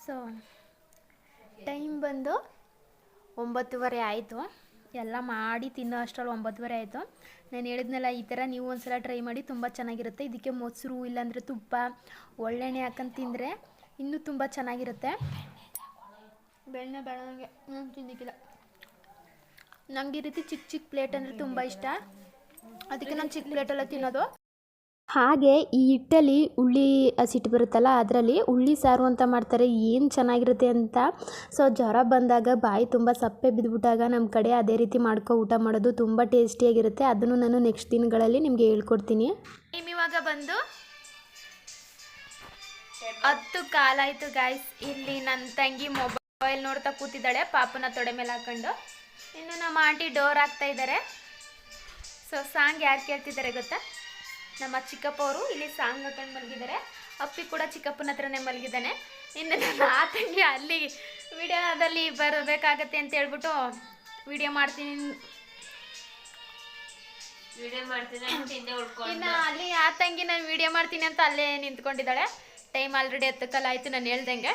ಸೊ ಟೈಮ್ ಬಂದು ಒಂಬತ್ತುವರೆ ಆಯಿತು. ಎಲ್ಲ ಮಾಡಿ ತಿನ್ನೋ ಅಷ್ಟರಲ್ಲಿ ಒಂಬತ್ತುವರೆ ಆಯಿತು. ನಾನು ಹೇಳಿದ್ನಲ್ಲ, ಈ ಥರ ನೀವು ಒಂದ್ಸಲ ಟ್ರೈ ಮಾಡಿ ತುಂಬ ಚೆನ್ನಾಗಿರುತ್ತೆ. ಇದಕ್ಕೆ ಮೊಸರು ಇಲ್ಲಾಂದರೆ ತುಪ್ಪ, ಒಳ್ಳೆಣ್ಣೆ ಹಾಕೊಂಡು ತಿಂದರೆ ಇನ್ನೂ ತುಂಬ ಚೆನ್ನಾಗಿರುತ್ತೆ. ಬೆಣ್ಣೆ ಬೆಳವಣಿಗೆ ನಾನು ತಿನ್ನಕ್ಕಿಲ್ಲ ನಂಗೆ ಈ ರೀತಿ ಚಿಕ್ಕ ಚಿಕ್ಕ ಪ್ಲೇಟ್ ಅಂದರೆ ತುಂಬ ಇಷ್ಟ. ಅದಕ್ಕೆ ನಾನು ಚಿಕ್ಕ ಪ್ಲೇಟೆಲ್ಲ ತಿನ್ನೋದು. ಹಾಗೆ ಈ ಹಿಟ್ಟಲ್ಲಿ ಉಳ್ಳಿ ಹಸಿಟ್ಟು ಬರುತ್ತಲ್ಲ ಅದರಲ್ಲಿ ಉಳ್ಳಿ ಸಾರು ಅಂತ ಮಾಡ್ತಾರೆ ಏನು ಚೆನ್ನಾಗಿರುತ್ತೆ ಅಂತ. ಸೊ ಜ್ವರ ಬಂದಾಗ ಬಾಯಿ ತುಂಬ ಸಪ್ಪೆ ಬಿದ್ದುಬಿಟ್ಟಾಗ ನಮ್ಮ ಕಡೆ ಅದೇ ರೀತಿ ಮಾಡ್ಕೊ ಊಟ ಮಾಡೋದು ತುಂಬ ಟೇಸ್ಟಿಯಾಗಿರುತ್ತೆ. ಅದನ್ನು ನಾನು ನೆಕ್ಸ್ಟ್ ದಿನಗಳಲ್ಲಿ ನಿಮಗೆ ಹೇಳ್ಕೊಡ್ತೀನಿ. ಇವಾಗ ಬಂದು ಹತ್ತು ಕಾಲಾಯಿತು ಗಾಯ್ಸ್ ಇಲ್ಲಿ ನನ್ನ ತಂಗಿ ಮೊಬೈಲ್ ನೋಡ್ತಾ ಕೂತಿದ್ದಾಳೆ ಪಾಪನ ತೊಡೆ ಮೇಲೆ ಹಾಕೊಂಡು. ಇನ್ನು ನಮ್ಮ ಆಂಟಿ ಡೋರ್ ಹಾಕ್ತಾ ಇದ್ದಾರೆ. ಸೊ ಸಾಂಗ್ ಯಾರು ಕೇಳ್ತಿದ್ದಾರೆ ಗೊತ್ತಾ? ನಮ್ಮ ಚಿಕ್ಕಪ್ಪ ಅವರು ಇಲ್ಲಿ ಸಾಂಗ್ ಹಾಕೊಂಡು ಮಲಗಿದ್ದಾರೆ. ಅಪ್ಪಿ ಕೂಡ ಚಿಕ್ಕಪ್ಪನ ಹತ್ರನೇ ಮಲಗಿದ್ದಾನೆ. ಇನ್ನು ನನ್ನ ಆತಂಗಿ ತಂಗಿ ಅಲ್ಲಿ ವಿಡಿಯೋದಲ್ಲಿ ಬರಬೇಕಾಗತ್ತೆ ಅಂತ ಹೇಳ್ಬಿಟ್ಟು ವಿಡಿಯೋ ಮಾಡ್ತೀನಿ. ಇನ್ನು ಅಲ್ಲಿ ಆ ತಂಗಿ ನಾನು ವಿಡಿಯೋ ಮಾಡ್ತೀನಿ ಅಂತ ಅಲ್ಲೇ ನಿಂತ್ಕೊಂಡಿದ್ದಾಳೆ. ಟೈಮ್ ಆಲ್ರೆಡಿ ಹತ್ತಕ್ಕಲ್ಲ ಆಯಿತು ನಾನು ಹೇಳ್ದಂಗೆ.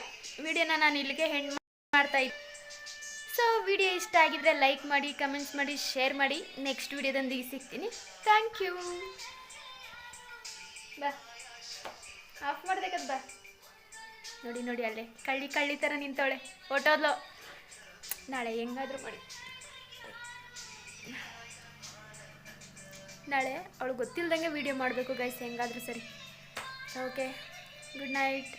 ವಿಡಿಯೋನ ನಾನು ಇಲ್ಲಿಗೆ ಹೆಣ್ಣು ಮಾಡ್ತಾ ಇದ್ದೆ. ಸೊ ವಿಡಿಯೋ ಇಷ್ಟ ಆಗಿದ್ರೆ ಲೈಕ್ ಮಾಡಿ ಕಮೆಂಟ್ಸ್ ಮಾಡಿ ಶೇರ್ ಮಾಡಿ. ನೆಕ್ಸ್ಟ್ ವಿಡಿಯೋದೊಂದಿಗೆ ಸಿಗ್ತೀನಿ. ಥ್ಯಾಂಕ್ ಯು ಬಾ. ಆಫ್ ಮಾಡ್ಬೇಕದ್ ಬಾ. ನೋಡಿ ನೋಡಿ ಅಲ್ಲೇ. ಕಳ್ಳಿ ಕಳ್ಳಿ ಥರ ನಿಂತವಳೆ. ಫೋಟೋದ್ಲು ನಾಳೆ ಹೆಂಗಾದ್ರೂ ಮಾಡಿ. ನಾಳೆ ಅವಳು ಗೊತ್ತಿಲ್ದಂಗೆ ವಿಡಿಯೋ ಮಾಡಬೇಕು ಗೈಸ್ ಹೆಂಗಾದರೂ ಸರಿ. Okay good night